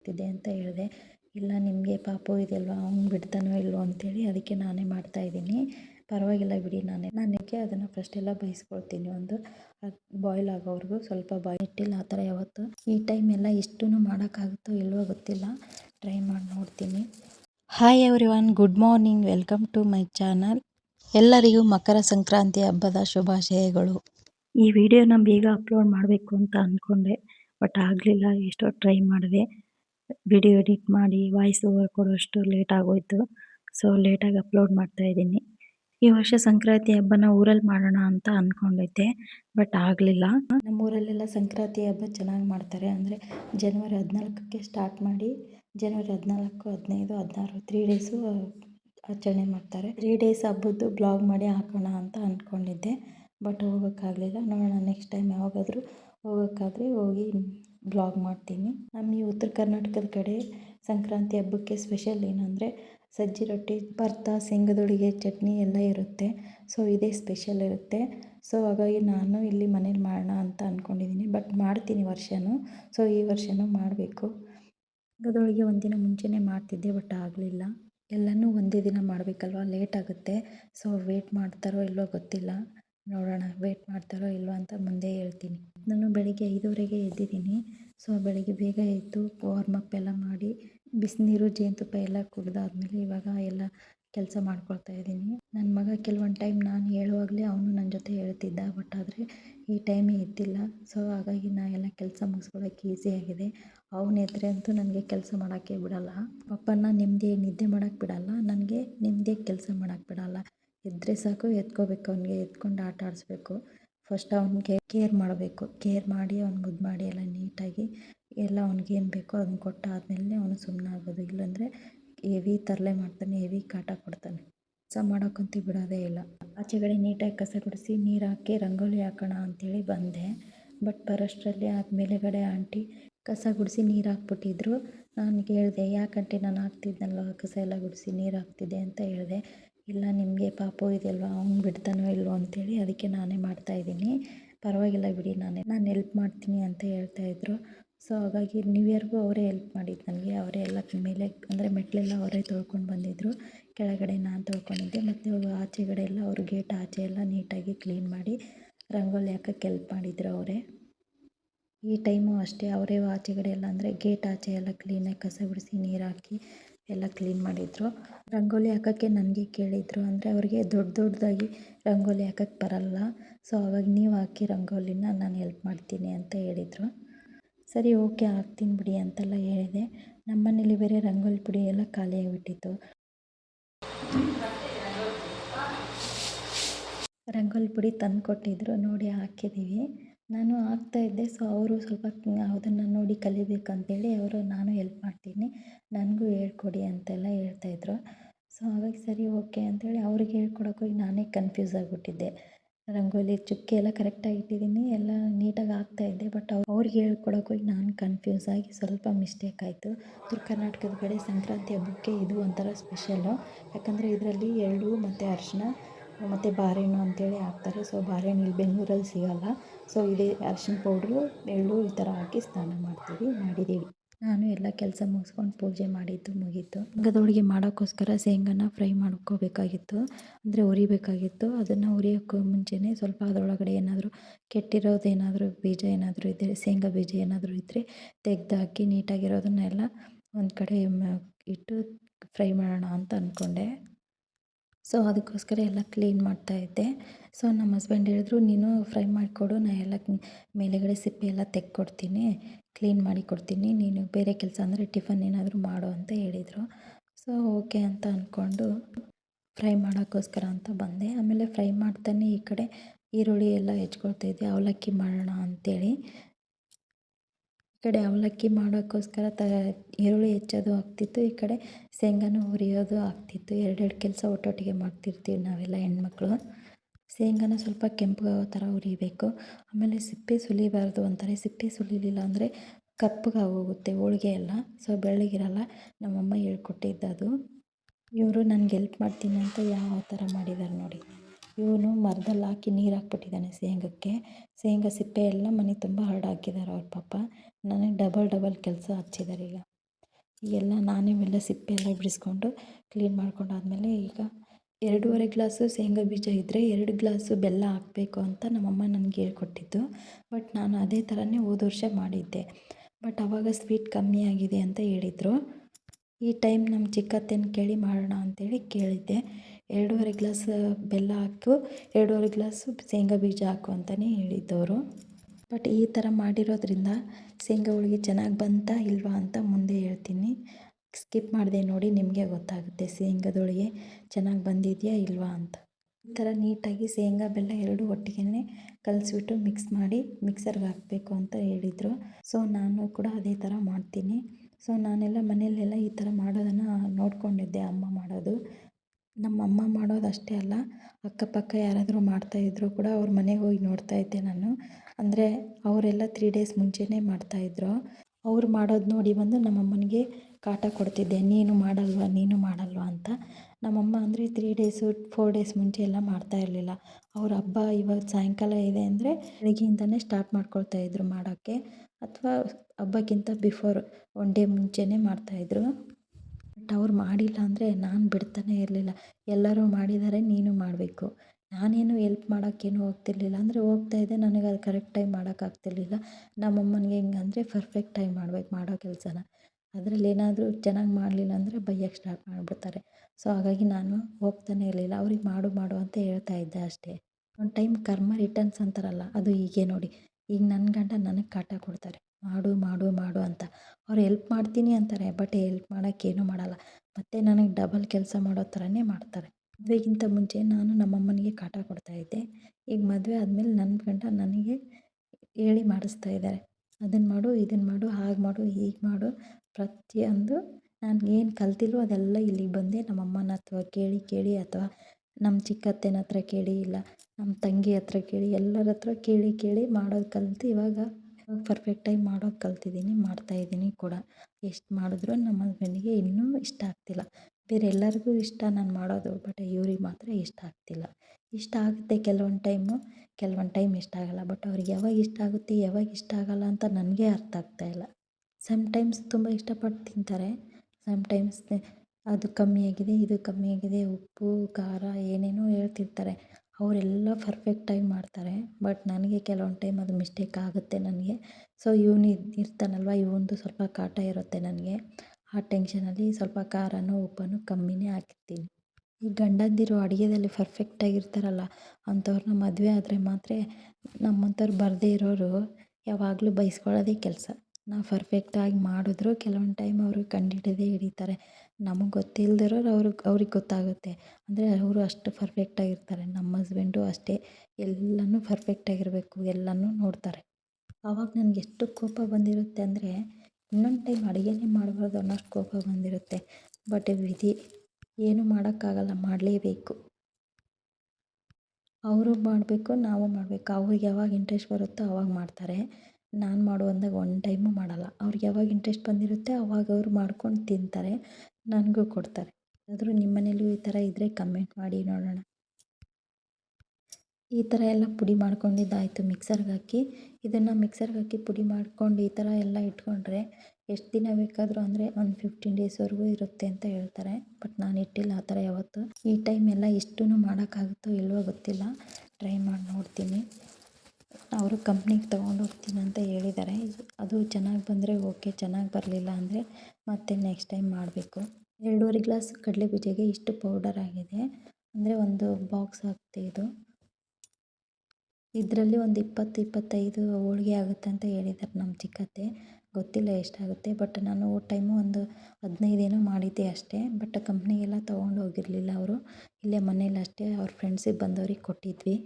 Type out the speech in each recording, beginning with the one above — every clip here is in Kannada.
ಆಗ್ತಿದೆ ಅಂತ ಹೇಳಿದೆ, ಇಲ್ಲ, ನಿಮಗೆ ಪಾಪು ಇದೆಯಲ್ವಾ? ಅವ್ನು ಬಿಡ್ತಾನೋ ಇಲ್ವೋ ಅಂತೇಳಿ ಅದಕ್ಕೆ ನಾನೇ ಮಾಡ್ತಾ ಇದ್ದೀನಿ. ಪರವಾಗಿಲ್ಲ ಬಿಡಿ, ನಾನೇ ನನಗೆ ಅದನ್ನು ಫಸ್ಟೆಲ್ಲ ಬೇಯಿಸ್ಕೊಳ್ತೀನಿ ಒಂದು ಬಾಯ್ಲ್ ಆಗೋವರೆಗೂ ಸ್ವಲ್ಪ ಬಾಯ್ ಇಟ್ಟಿಲ್ಲ ಆ ಥರ ಯಾವತ್ತು ಈ ಟೈಮ್ ಎಲ್ಲ ಇಷ್ಟೂ ಮಾಡೋಕ್ಕಾಗುತ್ತೋ ಇಲ್ವೋ ಗೊತ್ತಿಲ್ಲ. ಟ್ರೈ ಮಾಡಿ, ನೋಡ್ತೀನಿ. Hi every one good morning welcome to my channel ಎಲ್ಲರಿಗೂ ಮಕರ ಸಂಕ್ರಾಂತಿ ಹಬ್ಬದ ಶುಭಾಶಯಗಳು. ಈ ವಿಡಿಯೋನ ಬೇಗ ಅಪ್ಲೋಡ್ ಮಾಡಬೇಕು ಅಂತ ಅಂದ್ಕೊಂಡೆ ಬಟ್ ಆಗಲಿಲ್ಲ, ಎಷ್ಟೋ ಟ್ರೈ ಮಾಡಿದೆ. ವಿಡಿಯೋ ಎಡಿಟ್ ಮಾಡಿ ವಾಯ್ಸ್ ಓವರ್ ಕೊಡೋಷ್ಟು ಲೇಟ್ ಆಗೋಯ್ತು. ಸೊ ಲೇಟಾಗಿ ಅಪ್ಲೋಡ್ ಮಾಡ್ತಾ ಇದ್ದೀನಿ. ಈ ವರ್ಷ ಸಂಕ್ರಾಂತಿ ಹಬ್ಬನ ಊರಲ್ಲಿ ಮಾಡೋಣ ಅಂತ ಅಂದ್ಕೊಂಡಿದ್ದೆ ಬಟ್ ಆಗಲಿಲ್ಲ. ನಮ್ಮೂರಲ್ಲೆಲ್ಲ ಸಂಕ್ರಾಂತಿ ಹಬ್ಬ ಚೆನ್ನಾಗಿ ಮಾಡ್ತಾರೆ. ಅಂದರೆ ಜನವರಿ ಹದಿನಾಲ್ಕಕ್ಕೆ ಸ್ಟಾರ್ಟ್ ಮಾಡಿ ಜನವರಿ ಹದಿನಾಲ್ಕು, ಹದಿನೈದು, ಹದಿನಾರು ತ್ರೀ ಡೇಸು ಆಚರಣೆ ಮಾಡ್ತಾರೆ. ತ್ರೀ ಡೇಸ್ ಹಬ್ಬದ್ದು ಬ್ಲಾಗ್ ಮಾಡಿ ಹಾಕೋಣ ಅಂತ ಅಂದ್ಕೊಂಡಿದ್ದೆ ಬಟ್ ಹೋಗೋಕ್ಕಾಗಲಿಲ್ಲ. ನೋಡೋಣ ನೆಕ್ಸ್ಟ್ ಟೈಮ್ ಯಾವಾಗಾದರೂ ಹೋಗೋಕ್ಕಾದರೆ ಹೋಗಿ ಬ್ಲಾಗ್ ಮಾಡ್ತೀನಿ. ನಮ್ಮ ಈ ಉತ್ತರ ಕರ್ನಾಟಕದ ಕಡೆ ಸಂಕ್ರಾಂತಿ ಹಬ್ಬಕ್ಕೆ ಸ್ಪೆಷಲ್ ಏನಂದರೆ ಸಜ್ಜಿ ರೊಟ್ಟಿ, ಭರ್ತ, ಶೇಂಗದೊಳಿಗೆ ಚಟ್ನಿ ಎಲ್ಲ ಇರುತ್ತೆ. ಸೊ ಇದೇ ಸ್ಪೆಷಲ್ ಇರುತ್ತೆ. ಸೊ ಹಾಗಾಗಿ ನಾನು ಇಲ್ಲಿ ಮನೇಲಿ ಮಾಡೋಣ ಅಂತ ಅಂದ್ಕೊಂಡಿದ್ದೀನಿ ಬಟ್ ಮಾಡ್ತೀನಿ ವರ್ಷವೂ ಸೊ ಈ ವರ್ಷನೂ ಮಾಡಬೇಕು. ಶೇಂಗದೊಳಿಗೆ ಒಂದಿನ ಮುಂಚೆನೇ ಮಾಡ್ತಿದ್ದೆ ಬಟ್ ಆಗಲಿಲ್ಲ. ಎಲ್ಲನೂ ಒಂದೇ ದಿನ ಮಾಡಬೇಕಲ್ವ? ಲೇಟ್ ಆಗುತ್ತೆ. ಸೊ ವೇಟ್ ಮಾಡ್ತಾರೋ ಇಲ್ವೋ ಗೊತ್ತಿಲ್ಲ. ನೋಡೋಣ ವೇಟ್ ಮಾಡ್ತಾರೋ ಇಲ್ವೋ ಅಂತ ಮುಂದೆ ಹೇಳ್ತೀನಿ. ನಾನು ಬೆಳಿಗ್ಗೆ ಐದುವರೆಗೆ ಎದ್ದಿದ್ದೀನಿ. ಸೊ ಬೆಳಿಗ್ಗೆ ಬೇಗ ಎದ್ದು ವಾರ್ಮ್ ಅಪ್ ಎಲ್ಲ ಮಾಡಿ, ಬಿಸಿನೀರು, ಜೇನುತುಪ್ಪ ಎಲ್ಲ ಕುಡಿದಾದ್ಮೇಲೆ ಇವಾಗ ಎಲ್ಲ ಕೆಲಸ ಮಾಡ್ಕೊಳ್ತಾ ಇದ್ದೀನಿ. ನನ್ನ ಮಗ ಕೆಲವೊಂದು ಟೈಮ್ ನಾನು ಹೇಳುವಾಗಲೇ ಅವನು ನನ್ನ ಜೊತೆ ಹೇಳ್ತಿದ್ದ ಬಟ್ ಆದರೆ ಈ ಟೈಮೇ ಎದ್ದಿಲ್ಲ. ಸೊ ಹಾಗಾಗಿ ನಾ ಎಲ್ಲ ಕೆಲಸ ಮುಗಿಸ್ಕೊಳ್ಳೋಕೆ ಈಸಿಯಾಗಿದೆ ಅವನ ಎದ್ದರೆ ಅಂತೂ ನನಗೆ ಕೆಲಸ ಮಾಡೋಕ್ಕೆ ಬಿಡೋಲ್ಲ. ಪಪ್ಪನ ನೆಮ್ಮದಿ ನಿದ್ದೆ ಮಾಡೋಕ್ಕೆ ಬಿಡಲ್ಲ. ನನಗೆ ನೆಮ್ಮದಿಯಾಗಿ ಕೆಲಸ ಮಾಡೋಕ್ಕೆ ಬಿಡಲ್ಲ. ಎದ್ದರೆ ಸಾಕು, ಎತ್ಕೋಬೇಕು. ಅವನಿಗೆ ಎತ್ಕೊಂಡು ಆಟ ಆಡಿಸ್ಬೇಕು. ಫಸ್ಟ್ ಅವನಿಗೆ ಕೇರ್ ಮಾಡಬೇಕು. ಕೇರ್ ಮಾಡಿ ಅವ್ನಿಗೆ ಮುದ್ದು ಮಾಡಿ ಎಲ್ಲ ನೀಟಾಗಿ ಎಲ್ಲ ಅವ್ನಿಗೇನು ಬೇಕೋ ಅದನ್ನ ಕೊಟ್ಟಾದಮೇಲೆ ಅವನು ಸುಮ್ಮನಾಗೋದು ಇಲ್ಲಾಂದರೆ ಹೆವಿ ತರಲೆ ಮಾಡ್ತಾನೆ, ಹೆವಿ ಕಾಟ ಕೊಡ್ತಾನೆ. ಕೆಲಸ ಮಾಡೋಕ್ಕಂತೂ ಬಿಡೋದೇ ಇಲ್ಲ. ಆಚೆಗಡೆ ನೀಟಾಗಿ ಕಸ ಗುಡಿಸಿ ನೀರು ಹಾಕಿ ರಂಗೋಲಿ ಹಾಕೋಣ ಅಂಥೇಳಿ ಬಂದೆ. ಬಟ್ ಬರೋಷ್ಟರಲ್ಲಿ ಆ ಮೇಲೆಗಡೆ ಆಂಟಿ ಕಸ ಗುಡಿಸಿ ನೀರು ಹಾಕ್ಬಿಟ್ಟಿದ್ರು. ನಾನು ಹೇಳಿದೆ, ಯಾಕಂಟಿ ನಾನು ಹಾಕ್ತಿದ್ದೆನಲ್ಲ ಕಸ ಎಲ್ಲ ಗುಡಿಸಿ ನೀರು ಹಾಕ್ತಿದ್ದೆ ಅಂತ ಹೇಳಿದೆ. ಇಲ್ಲ, ನಿಮಗೆ ಪಾಪು ಇದೆಯಲ್ವಾ? ಅವ್ನು ಬಿಡ್ತಾನೋ ಇಲ್ವೋ ಅಂತೇಳಿ ಅದಕ್ಕೆ ನಾನೇ ಮಾಡ್ತಾ ಇದ್ದೀನಿ. ಪರವಾಗಿಲ್ಲ ಬಿಡಿ ನಾನೇ. ನಾನು ಹೆಲ್ಪ್ ಮಾಡ್ತೀನಿ ಅಂತ ಹೇಳ್ತಾ ಇದ್ರು. ಸೊ ಹಾಗಾಗಿ ನ್ಯೂ ಇಯರ್ಗೂ ಅವರೇ ಹೆಲ್ಪ್ ಮಾಡಿದ್ದು ನನಗೆ. ಅವರೇ ಎಲ್ಲ ಮೇಲೆ, ಅಂದರೆ ಮೆಟ್ಲೆಲ್ಲ ಅವರೇ ತೊಳ್ಕೊಂಡು ಬಂದಿದ್ದರು ಕೆಳಗಡೆ ನಾನು ತೊಳ್ಕೊಂಡಿದ್ದೆ. ಮತ್ತು ಆಚೆಗಡೆ ಎಲ್ಲ ಅವ್ರ ಗೇಟ್ ಆಚೆ ಎಲ್ಲ ನೀಟಾಗಿ ಕ್ಲೀನ್ ಮಾಡಿ ರಂಗೋಲಿ ಹಾಕಕ್ಕೆ ಹೆಲ್ಪ್ ಮಾಡಿದ್ರು ಅವರೇ. ಈ ಟೈಮು ಅಷ್ಟೇ. ಅವರೇ ಆಚೆಗಡೆ ಎಲ್ಲ ಅಂದರೆ ಗೇಟ್ ಆಚೆ ಎಲ್ಲ ಕ್ಲೀನಾಗಿ ಕಸ ಬಿಡಿಸಿ ನೀರು ಹಾಕಿ ಎಲ್ಲ ಕ್ಲೀನ್ ಮಾಡಿದರು. ರಂಗೋಲಿ ಹಾಕೋಕ್ಕೆ ನನಗೆ ಕೇಳಿದರು ಅಂದರೆ ಅವ್ರಿಗೆ ದೊಡ್ಡ ದೊಡ್ಡದಾಗಿ ರಂಗೋಲಿ ಹಾಕಕ್ಕೆ ಬರಲ್ಲ. ಸೊ ಅವಾಗ ನೀವು ಹಾಕಿ ರಂಗೋಲಿನ ನಾನು ಹೆಲ್ಪ್ ಮಾಡ್ತೀನಿ ಅಂತ ಹೇಳಿದರು. ಸರಿ ಓಕೆ ಹಾಕ್ತೀನಿ ಬಿಡಿ ಅಂತೆಲ್ಲ ಹೇಳಿದೆ. ನಮ್ಮ ಮನೇಲಿ ಬೇರೆ ರಂಗೋಲಿ ಪುಡಿ ಎಲ್ಲ ಖಾಲಿಯಾಗಿಬಿಟ್ಟಿತ್ತು ರಂಗೋಲಿ ಪುಡಿ ತಂದು ಕೊಟ್ಟಿದ್ರು ನೋಡಿ ಹಾಕಿದ್ದೀವಿ ನಾನು ಇದ್ದೆ ಸೊ ಅವರು ಸ್ವಲ್ಪ ಅದನ್ನು ನೋಡಿ ಕಲಿಬೇಕಂತೇಳಿ ಅವರು ನಾನು ಹೆಲ್ಪ್ ಮಾಡ್ತೀನಿ. ನನಗೂ ಹೇಳ್ಕೊಡಿ ಅಂತೆಲ್ಲ ಹೇಳ್ತಾಯಿದ್ರು ಸೊ ಹಾಗಾಗಿ ಸರಿ ಓಕೆ ಅಂತೇಳಿ ಅವ್ರಿಗೆ ಹೇಳ್ಕೊಡಕ್ಕೆ ಹೋಗಿ ನಾನೇ ಕನ್ಫ್ಯೂಸ್ ಆಗಿಬಿಟ್ಟಿದ್ದೆ. ರಂಗೋಲಿ ಚುಕ್ಕೆ ಎಲ್ಲ ಕರೆಕ್ಟಾಗಿ ಇಟ್ಟಿದ್ದೀನಿ, ಎಲ್ಲ ನೀಟಾಗಿ ಆಗ್ತಾಯಿದ್ದೆ ಬಟ್ ಅವ್ರಿಗೆ ಹೇಳ್ಕೊಡಕ್ಕೆ ಹೋಗಿ ನಾನು ಕನ್ಫ್ಯೂಸ್ ಆಗಿ ಸ್ವಲ್ಪ ಮಿಸ್ಟೇಕ್ ಆಯಿತು. ಉತ್ತರ ಕರ್ನಾಟಕದ ಕಡೆ ಸಂಕ್ರಾಂತಿ ಹಬ್ಬಕ್ಕೆ ಇದು ಒಂಥರ ಸ್ಪೆಷಲ್ಲು ಯಾಕಂದರೆ ಇದರಲ್ಲಿ ಎಳ್ಳು ಮತ್ತು ಅರಿಶಿನ ಮತ್ತು ಬಾರೆಹಣ್ಣು ಅಂತೇಳಿ ಹಾಕ್ತಾರೆ. ಸೊ ಬಾರೆಹಣ್ಣು ಇಲ್ಲಿ ಬೆಂಗಳೂರಲ್ಲಿ ಸಿಗೋಲ್ಲ. ಸೊ ಇದೇ ಅರ್ಶಿನ ಪೌಡ್ರು, ಎಳ್ಳು ಈ ಥರ ಹಾಕಿ ಸ್ನಾನ ಮಾಡ್ತೀವಿ, ಮಾಡಿದ್ದೀವಿ. ನಾನು ಎಲ್ಲ ಕೆಲಸ ಮುಗಿಸ್ಕೊಂಡು ಪೂಜೆ ಮಾಡಿದ್ದು ಮುಗೀತು. ಗದೋಳಿಗೆ ಮಾಡೋಕ್ಕೋಸ್ಕರ ಶೇಂಗಾನ ಫ್ರೈ ಮಾಡ್ಕೋಬೇಕಾಗಿತ್ತು. ಅಂದರೆ ಹುರಿಬೇಕಾಗಿತ್ತು. ಅದನ್ನು ಹುರಿಯೋಕ್ಕೂ ಮುಂಚೆನೇ ಸ್ವಲ್ಪ ಅದರೊಳಗಡೆ ಏನಾದರೂ ಕೆಟ್ಟಿರೋದೇನಾದರೂ ಬೀಜ ಏನಾದರೂ ಇದ್ದರೆ ಶೇಂಗಾ ಬೀಜ ಏನಾದರೂ ಇದ್ದರೆ ತೆಗೆದಾಕಿ ನೀಟಾಗಿರೋದನ್ನೆಲ್ಲ ಒಂದು ಕಡೆ ಇಟ್ಟು ಫ್ರೈ ಮಾಡೋಣ ಅಂತ ಅಂದ್ಕೊಂಡೆ ಸೊ ಅದಕ್ಕೋಸ್ಕರ ಎಲ್ಲ ಕ್ಲೀನ್ ಮಾಡ್ತಾಯಿದ್ದೆ ಸೊ ನಮ್ಮ ಹಸ್ಬೆಂಡ್ ಹೇಳಿದ್ರು, ನೀನು ಫ್ರೈ ಮಾಡಿಕೊಡು, ನಾ ಎಲ್ಲ ಮೇಲುಗಡೆ ಸಿಪ್ಪೆ ಎಲ್ಲ ತೆಕ್ಕೊಡ್ತೀನಿ, ಕ್ಲೀನ್ ಮಾಡಿ ಕೊಡ್ತೀನಿ, ನೀನು ಬೇರೆ ಕೆಲಸ ಅಂದರೆ ಟಿಫನ್ ಏನಾದರೂ ಮಾಡು ಅಂತ ಹೇಳಿದರು. ಸೊ ಓಕೆ ಅಂತ ಅಂದ್ಕೊಂಡು ಫ್ರೈ ಮಾಡೋಕ್ಕೋಸ್ಕರ ಅಂತ ಬಂದೆ. ಆಮೇಲೆ ಫ್ರೈ ಮಾಡ್ತಾನೆ ಈ ಕಡೆ ಈರುಳ್ಳಿ ಎಲ್ಲ ಹೆಚ್ಕೊಳ್ತಾಯಿದ್ದೆ ಅವಲಕ್ಕಿ ಮಾಡೋಣ ಅಂಥೇಳಿ ಈ ಕಡೆ ಅವಲಕ್ಕಿ ಮಾಡೋಕ್ಕೋಸ್ಕರ ತ, ಈರುಳ್ಳಿ ಹೆಚ್ಚೋದು ಆಗ್ತಿತ್ತು, ಈ ಕಡೆ ಶೇಂಗಾನು ಹುರಿಯೋದು ಆಗ್ತಿತ್ತು. ಎರಡೆರಡು ಕೆಲಸ ಒಟ್ಟೊಟ್ಟಿಗೆ ಮಾಡ್ತಿರ್ತೀವಿ ನಾವೆಲ್ಲ ಹೆಣ್ಮಕ್ಳು. ಶೇಂಗಾನ ಸ್ವಲ್ಪ ಕೆಂಪಗಾಗೋ ಥರ ಹುರಿಬೇಕು. ಆಮೇಲೆ ಸಿಪ್ಪೆ ಸುಲಿಬಾರ್ದು ಅಂತಾರೆ. ಸಿಪ್ಪೆ ಸುಲಿಲಿಲ್ಲ ಅಂದರೆ ಕಪ್ಪಗಾಗೋಗುತ್ತೆ ಹೋಳಿಗೆ ಎಲ್ಲ ಸೊ ಬೆಳ್ಳಗಿರಲ್ಲ. ನಮ್ಮಮ್ಮ ಹೇಳ್ಕೊಟ್ಟಿದ್ದದು. ಇವರು ನನಗೆ ಹೆಲ್ಪ್ ಮಾಡ್ತೀನಿ ಅಂತ ಯಾವ ಥರ ಮಾಡಿದ್ದಾರೆ ನೋಡಿ. ಇವನು ಮರದಲ್ಲಿ ಹಾಕಿ ನೀರು ಹಾಕ್ಬಿಟ್ಟಿದ್ದಾನೆ ಶೇಂಗಕ್ಕೆ. ಶೇಂಗಾ, ಸಿಪ್ಪೆ ಎಲ್ಲ ಮನೆ ತುಂಬ ಹರಡಾಕಿದ್ದಾರೆ ಅವ್ರ ಪಾಪ. ನನಗೆ ಡಬಲ್ ಡಬಲ್ ಕೆಲಸ ಹಚ್ಚಿದ್ದಾರೆ ಈಗ. ಎಲ್ಲ ನಾನೇ ಎಲ್ಲ ಸಿಪ್ಪೆ ಎಲ್ಲ ಬಿಡಿಸ್ಕೊಂಡು ಕ್ಲೀನ್ ಮಾಡ್ಕೊಂಡಾದ್ಮೇಲೆ ಈಗ ಎರಡೂವರೆ ಗ್ಲಾಸು ಶೇಂಗಾ ಬೀಜ ಇದ್ದರೆ ಎರಡು ಗ್ಲಾಸು ಬೆಲ್ಲ ಹಾಕಬೇಕು ಅಂತ ನಮ್ಮಮ್ಮ ನನಗೆ ಹೇಳ್ಕೊಟ್ಟಿದ್ದು. ಬಟ್ ನಾನು ಅದೇ ಥರನೇ ಹೋದ ವರ್ಷ ಮಾಡಿದ್ದೆ. ಬಟ್ ಆವಾಗ ಸ್ವೀಟ್ ಕಮ್ಮಿ ಆಗಿದೆ ಅಂತ ಹೇಳಿದರು. ಈ ಟೈಮ್ ನಮ್ಮ ಚಿಕ್ಕತ್ತೇನು ಕೇಳಿ ಮಾಡೋಣ ಅಂತೇಳಿ ಕೇಳಿದ್ದೆ. ಎರಡೂವರೆ ಗ್ಲಾಸ್ ಬೆಲ್ಲ ಹಾಕು, ಎರಡೂವರೆ ಗ್ಲಾಸು ಶೇಂಗಾ ಬೀಜ ಹಾಕು ಅಂತಲೇ ಹೇಳಿದ್ದವರು. ಬಟ್ ಈ ಥರ ಮಾಡಿರೋದ್ರಿಂದ ಶೇಂಗಾ ಹೋಳಿಗೆ ಚೆನ್ನಾಗಿ ಬಂತಾ ಇಲ್ವಾ ಅಂತ ಮುಂದೆ ಹೇಳ್ತೀನಿ. ಸ್ಕಿಪ್ ಮಾಡಿದೆ ನೋಡಿ ನಿಮಗೆ ಗೊತ್ತಾಗುತ್ತೆ ಶೇಂಗಾದ ಹೋಳಿಗೆ ಚೆನ್ನಾಗಿ ಬಂದಿದೆಯಾ ಇಲ್ವಾ ಅಂತ. ಈ ಥರ ನೀಟಾಗಿ ಶೇಂಗಾ ಬೆಲ್ಲ ಎರಡು ಒಟ್ಟಿಗೆ ಕಲಿಸ್ಬಿಟ್ಟು ಮಿಕ್ಸ್ ಮಾಡಿ ಮಿಕ್ಸರ್ಗೆ ಹಾಕಬೇಕು ಅಂತ ಹೇಳಿದರು. ಸೊ ನಾನು ಕೂಡ ಅದೇ ಥರ ಮಾಡ್ತೀನಿ. ಸೊ ನಾನೆಲ್ಲ ಮನೆಯಲ್ಲೆಲ್ಲ ಈ ಥರ ಮಾಡೋದನ್ನು ನೋಡ್ಕೊಂಡಿದ್ದೆ ಅಮ್ಮ ಮಾಡೋದು. ನಮ್ಮ ಅಮ್ಮ ಮಾಡೋದು ಅಷ್ಟೇ ಅಲ್ಲ, ಅಕ್ಕಪಕ್ಕ ಯಾರಾದರೂ ಮಾಡ್ತಾಯಿದ್ರು ಕೂಡ ಅವ್ರ ಮನೆಗೆ ಹೋಗಿ ನೋಡ್ತಾ ಇದ್ದೆ ನಾನು. ಅಂದರೆ ಅವರೆಲ್ಲ ತ್ರೀ ಡೇಸ್ ಮುಂಚೆನೇ ಮಾಡ್ತಾಯಿದ್ರು ಅವ್ರು ಮಾಡೋದು ನೋಡಿ ಬಂದು ನಮ್ಮಮ್ಮನಿಗೆ ಕಾಟ ಕೊಡ್ತಿದ್ದೆ, ನೀನು ಮಾಡಲ್ವಾ ನೀನು ಮಾಡಲ್ವಾ ಅಂತ. ನಮ್ಮಮ್ಮ ಅಂದರೆ ತ್ರೀ ಡೇಸು ಫೋರ್ ಡೇಸ್ ಮುಂಚೆ ಎಲ್ಲ ಮಾಡ್ತಾ ಇರಲಿಲ್ಲ. ಅವ್ರ ಹಬ್ಬ ಇವಾಗ ಸಾಯಂಕಾಲ ಇದೆ ಅಂದರೆ ಬೆಳಗ್ಗೆಯಿಂದನೇ ಸ್ಟಾರ್ಟ್ ಮಾಡ್ಕೊಳ್ತಾಯಿದ್ರು ಮಾಡೋಕ್ಕೆ. ಅಥವಾ ಹಬ್ಬಕ್ಕಿಂತ ಬಿಫೋರ್ ಒನ್ ಡೇ ಮುಂಚೆನೇ ಮಾಡ್ತಾಯಿದ್ರು ಬಟ್ ಅವ್ರು ಮಾಡಿಲ್ಲ ಅಂದರೆ ನಾನು ಬಿಡ್ತಾನೇ ಇರಲಿಲ್ಲ. ಎಲ್ಲರೂ ಮಾಡಿದ್ದಾರೆ ನೀನು ಮಾಡಬೇಕು. ನಾನೇನು ಎಲ್ಪ್ ಮಾಡೋಕ್ಕೇನು ಹೋಗ್ತಿರ್ಲಿಲ್ಲ. ಅಂದರೆ ಹೋಗ್ತಾಯಿದ್ದೆ ನನಗೆ ಅದು ಕರೆಕ್ಟ್ ಟೈಮ್ ಮಾಡೋಕ್ಕಾಗ್ತಿರ್ಲಿಲ್ಲ ನಮ್ಮಮ್ಮನಿಗೆ ಹೆಂಗಂದ್ರೆ ಪರ್ಫೆಕ್ಟ್ ಟೈಮ್ ಮಾಡ್ಬೇಕು ಮಾಡೋ ಕೆಲಸನ. ಅದರಲ್ಲಿ ಏನಾದರೂ ಚೆನ್ನಾಗಿ ಮಾಡಲಿಲ್ಲ ಅಂದರೆ ಬೈಯಕ್ಕೆ ಸ್ಟಾರ್ಟ್ ಮಾಡಿಬಿಡ್ತಾರೆ. ಸೊ ಹಾಗಾಗಿ ನಾನು ಹೋಗ್ತಾನೆ ಇರಲಿಲ್ಲ. ಅವ್ರಿಗೆ ಮಾಡು ಮಾಡು ಅಂತ ಹೇಳ್ತಾ ಇದ್ದೆ ಅಷ್ಟೇ. ಒಂದು ಟೈಮ್ ಕರ್ಮ ರಿಟರ್ನ್ಸ್ ಅಂತಾರಲ್ಲ, ಅದು ಹೀಗೆ ನೋಡಿ. ಈಗ ನನ್ನ ಗಂಡ ನನಗೆ ಕಾಟ ಕೊಡ್ತಾರೆ. ಮಾಡು ಮಾಡು ಮಾಡು ಅಂತ. ಅವ್ರು ಎಲ್ಪ್ ಮಾಡ್ತೀನಿ ಅಂತಾರೆ ಬಟ್ ಎಲ್ಪ್ ಮಾಡೋಕ್ಕೇನು ಮಾಡಲ್ಲ. ಮತ್ತು ನನಗೆ ಡಬಲ್ ಕೆಲಸ ಮಾಡೋ ಥರನೇ ಮಾಡ್ತಾರೆ. ಮದುವೆಗಿಂತ ಮುಂಚೆ ನಾನು ನಮ್ಮಮ್ಮನಿಗೆ ಕಾಟ ಕೊಡ್ತಾಯಿದ್ದೆ ಈಗ ಮದುವೆ ಆದಮೇಲೆ ನನ್ನ ಗಂಡ ನನಗೆ ಹೇಳಿ ಮಾಡಿಸ್ತಾ ಇದ್ದಾರೆ. ಅದನ್ನು ಮಾಡು ಇದನ್ನು ಮಾಡು, ಹಾಗೆ ಮಾಡು, ಹೀಗೆ ಮಾಡು. ಪ್ರತಿಯೊಂದು ನಾನು ಏನು ಕಲ್ತಿಲ್ವೋ ಅದೆಲ್ಲ ಇಲ್ಲಿಗೆ ಬಂದೆ ನಮ್ಮ ಅಮ್ಮನ ಹತ್ರ ಕೇಳಿ ಕೇಳಿ ಅಥವಾ ನಮ್ಮ ಚಿಕ್ಕತ್ತೆನ ಹತ್ರ ಕೇಳಿ ಇಲ್ಲ ನಮ್ಮ ತಂಗಿ ಹತ್ರ ಕೇಳಿ, ಎಲ್ಲರ ಹತ್ರ ಕೇಳಿ ಕೇಳಿ ಮಾಡೋದು ಕಲಿತು ಇವಾಗ ಪರ್ಫೆಕ್ಟಾಗಿ ಮಾಡೋದು ಕಲ್ತಿದ್ದೀನಿ ಮಾಡ್ತಾಯಿದ್ದೀನಿ ಕೂಡ. ಎಷ್ಟು ಮಾಡಿದ್ರು ನಮ್ಮ ಹಸ್ಬೆಂಡಿಗೆ ಇನ್ನೂ ಇಷ್ಟ ಆಗ್ತಿಲ್ಲ. ಬೇರೆ ಎಲ್ಲರಿಗೂ ಇಷ್ಟ ನಾನು ಮಾಡೋದು, ಬಟ್ ಇವ್ರಿಗೆ ಮಾತ್ರ ಇಷ್ಟ ಆಗ್ತಿಲ್ಲ. ಇಷ್ಟ ಆಗುತ್ತೆ ಕೆಲವೊಂದು ಟೈಮು, ಕೆಲವೊಂದು ಟೈಮ್ ಇಷ್ಟ ಆಗೋಲ್ಲ, ಬಟ್ ಅವ್ರಿಗೆ ಯಾವಾಗ ಇಷ್ಟ ಆಗುತ್ತೆ, ಯಾವಾಗ ಇಷ್ಟ ಆಗೋಲ್ಲ ಅಂತ ನನಗೆ ಅರ್ಥ ಆಗ್ತಾಯಿಲ್ಲ ಸಮ್ಟೈಮ್ಸ್ ತುಂಬ ಇಷ್ಟಪಟ್ಟು ತಿಂತಾರೆ ಸಮ್ ಟೈಮ್ಸ್ ಅದು ಕಮ್ಮಿಯಾಗಿದೆ ಇದು ಕಮ್ಮಿಯಾಗಿದೆ ಉಪ್ಪು, ಖಾರ, ಏನೇನೋ ಹೇಳ್ತಿರ್ತಾರೆ. ಅವರೆಲ್ಲ ಪರ್ಫೆಕ್ಟಾಗಿ ಮಾಡ್ತಾರೆ, ಬಟ್ ನನಗೆ ಕೆಲವೊಂದು ಟೈಮ್ ಅದು ಮಿಸ್ಟೇಕ್ ಆಗುತ್ತೆ ನನಗೆ. ಸೊ ಇವನು ಇರ್ತಾನಲ್ವ ಇವನದು ಸ್ವಲ್ಪ ಕಾಟ ಇರುತ್ತೆ ನನಗೆ. ಆ ಟೆನ್ಷನಲ್ಲಿ ಸ್ವಲ್ಪ ಖಾರನೋ, ಉಪ್ಪನ್ನು ಕಮ್ಮಿನೇ ಹಾಕಿರ್ತೀನಿ. ಈ ಗಂಡಂದಿರು ಅಡುಗೆದಲ್ಲಿ ಪರ್ಫೆಕ್ಟಾಗಿರ್ತಾರಲ್ಲ ಅಂಥವ್ರನ್ನ ಮದುವೆ ಆದರೆ ಮಾತ್ರ ನಮ್ಮಂಥವ್ರು ಬರದೇ ಇರೋರು ಯಾವಾಗಲೂ ಬೈಸ್ಕೊಳ್ಳೋದೇ ಕೆಲಸ. ನಾವು ಪರ್ಫೆಕ್ಟಾಗಿ ಮಾಡಿದ್ರು ಕೆಲವೊಂದು ಟೈಮ್ ಅವರು ಕಂಡಿಡಿದೇ ಹಿಡಿತಾರೆ. ನಮಗೆ ಗೊತ್ತಿಲ್ದಿರೋರು ಅವ್ರಿಗೆ ಅವ್ರಿಗೆ ಗೊತ್ತಾಗುತ್ತೆ. ಅಂದರೆ ಅವರು ಅಷ್ಟು ಪರ್ಫೆಕ್ಟಾಗಿರ್ತಾರೆ ನಮ್ಮ ಹಸ್ಬೆಂಡು ಅಷ್ಟೇ. ಎಲ್ಲನೂ ಪರ್ಫೆಕ್ಟಾಗಿರಬೇಕು ಎಲ್ಲನೂ ನೋಡ್ತಾರೆ. ಆವಾಗ ನನಗೆ ಎಷ್ಟು ಕೋಪ ಬಂದಿರುತ್ತೆ ಅಂದರೆ ಇನ್ನೊಂದು ಟೈಮ್ ಅಡುಗೆನೇ ಮಾಡಬಾರ್ದು ಅನ್ನೋಷ್ಟು ಕೋಪ ಬಂದಿರುತ್ತೆ. ಬಟ್ ವಿಧಿ ಏನೂ ಮಾಡೋಕ್ಕಾಗಲ್ಲ, ಮಾಡಲೇಬೇಕು. ಅವರು ಮಾಡಬೇಕು, ನಾವು ಮಾಡಬೇಕು. ಅವ್ರಿಗೆ ಯಾವಾಗ ಇಂಟ್ರೆಸ್ಟ್ ಬರುತ್ತೋ ಅವಾಗ ಮಾಡ್ತಾರೆ. ನಾನು ಮಾಡು ಅಂದಾಗ ಒನ್ ಟೈಮು ಮಾಡಲ್ಲ. ಅವ್ರಿಗೆ ಯಾವಾಗ ಇಂಟ್ರೆಸ್ಟ್ ಬಂದಿರುತ್ತೆ, ಅವಾಗ ಅವರು ಮಾಡ್ಕೊಂಡು ತಿಂತಾರೆ. ನನಗೂ ಕೊಡ್ತಾರೆ. ಆದರೂ ನಿಮ್ಮ ಮನೇಲೂ ಈ ಥರ ಇದ್ದರೆ ಕಮೆಂಟ್ ಮಾಡಿ ನೋಡೋಣ. ಈ ಥರ ಎಲ್ಲ ಪುಡಿ ಮಾಡ್ಕೊಂಡಿದ್ದಾಯಿತು ಮಿಕ್ಸರ್ಗೆ ಹಾಕಿ. ಇದನ್ನು ಮಿಕ್ಸರ್ಗೆ ಹಾಕಿ ಪುಡಿ ಮಾಡ್ಕೊಂಡು ಈ ಥರ ಎಲ್ಲ ಇಟ್ಕೊಂಡ್ರೆ ಎಷ್ಟು ದಿನ ಬೇಕಾದರೂ ಅಂದರೆ ಒಂದು ಫಿಫ್ಟೀನ್ ಡೇಸ್ವರೆಗೂ ಇರುತ್ತೆ ಅಂತ ಹೇಳ್ತಾರೆ. ಬಟ್ ನಾನು ಇಟ್ಟಿಲ್ಲ ಆ ಥರ ಯಾವತ್ತು. ಈ ಟೈಮ್ ಎಲ್ಲ ಮಾಡೋಕ್ಕಾಗುತ್ತೋ ಇಲ್ವೋ ಗೊತ್ತಿಲ್ಲ. ಟ್ರೈ ಮಾಡಿ ನೋಡ್ತೀನಿ. ಅವರು ಕಂಪ್ನಿಗೆ ತೊಗೊಂಡು ಹೋಗ್ತೀನಿ ಅಂತ ಹೇಳಿದ್ದಾರೆ. ಅದು ಚೆನ್ನಾಗಿ ಬಂದರೆ ಓಕೆ, ಚೆನ್ನಾಗಿ ಬರಲಿಲ್ಲ ಅಂದರೆ ಮತ್ತೆ ನೆಕ್ಸ್ಟ್ ಟೈಮ್ ಮಾಡಬೇಕು. ಎರಡೂವರೆ ಗ್ಲಾಸ್ ಕಡಲೆ ಬೀಜಗೆ ಇಷ್ಟು ಪೌಡರ್ ಆಗಿದೆ. ಅಂದರೆ ಒಂದು ಬಾಕ್ಸ್ ಆಗುತ್ತೆ ಇದು. ಇದರಲ್ಲಿ ಒಂದು ಇಪ್ಪತ್ತು, ಇಪ್ಪತ್ತೈದು ಹೋಳಿಗೆ ಆಗುತ್ತೆ ಅಂತ ಹೇಳಿದ್ದಾರೆ ನಮ್ಮ ಚಿಕ್ಕತ್ತೆ. ಗೊತ್ತಿಲ್ಲ ಎಷ್ಟಾಗುತ್ತೆ ಬಟ್ ನಾನು ಟೈಮು ಒಂದು ಹದಿನೈದೇನೋ ಮಾಡಿದ್ದೆ ಅಷ್ಟೇ ಬಟ್ ಕಂಪ್ನಿಗೆಲ್ಲ ತೊಗೊಂಡು ಹೋಗಿರಲಿಲ್ಲ ಅವರು. ಇಲ್ಲೇ ಮನೇಲಿ ಅಷ್ಟೇ ಅವ್ರ ಫ್ರೆಂಡ್ಸಿಗೆ ಬಂದವ್ರಿಗೆ ಕೊಟ್ಟಿದ್ವಿ.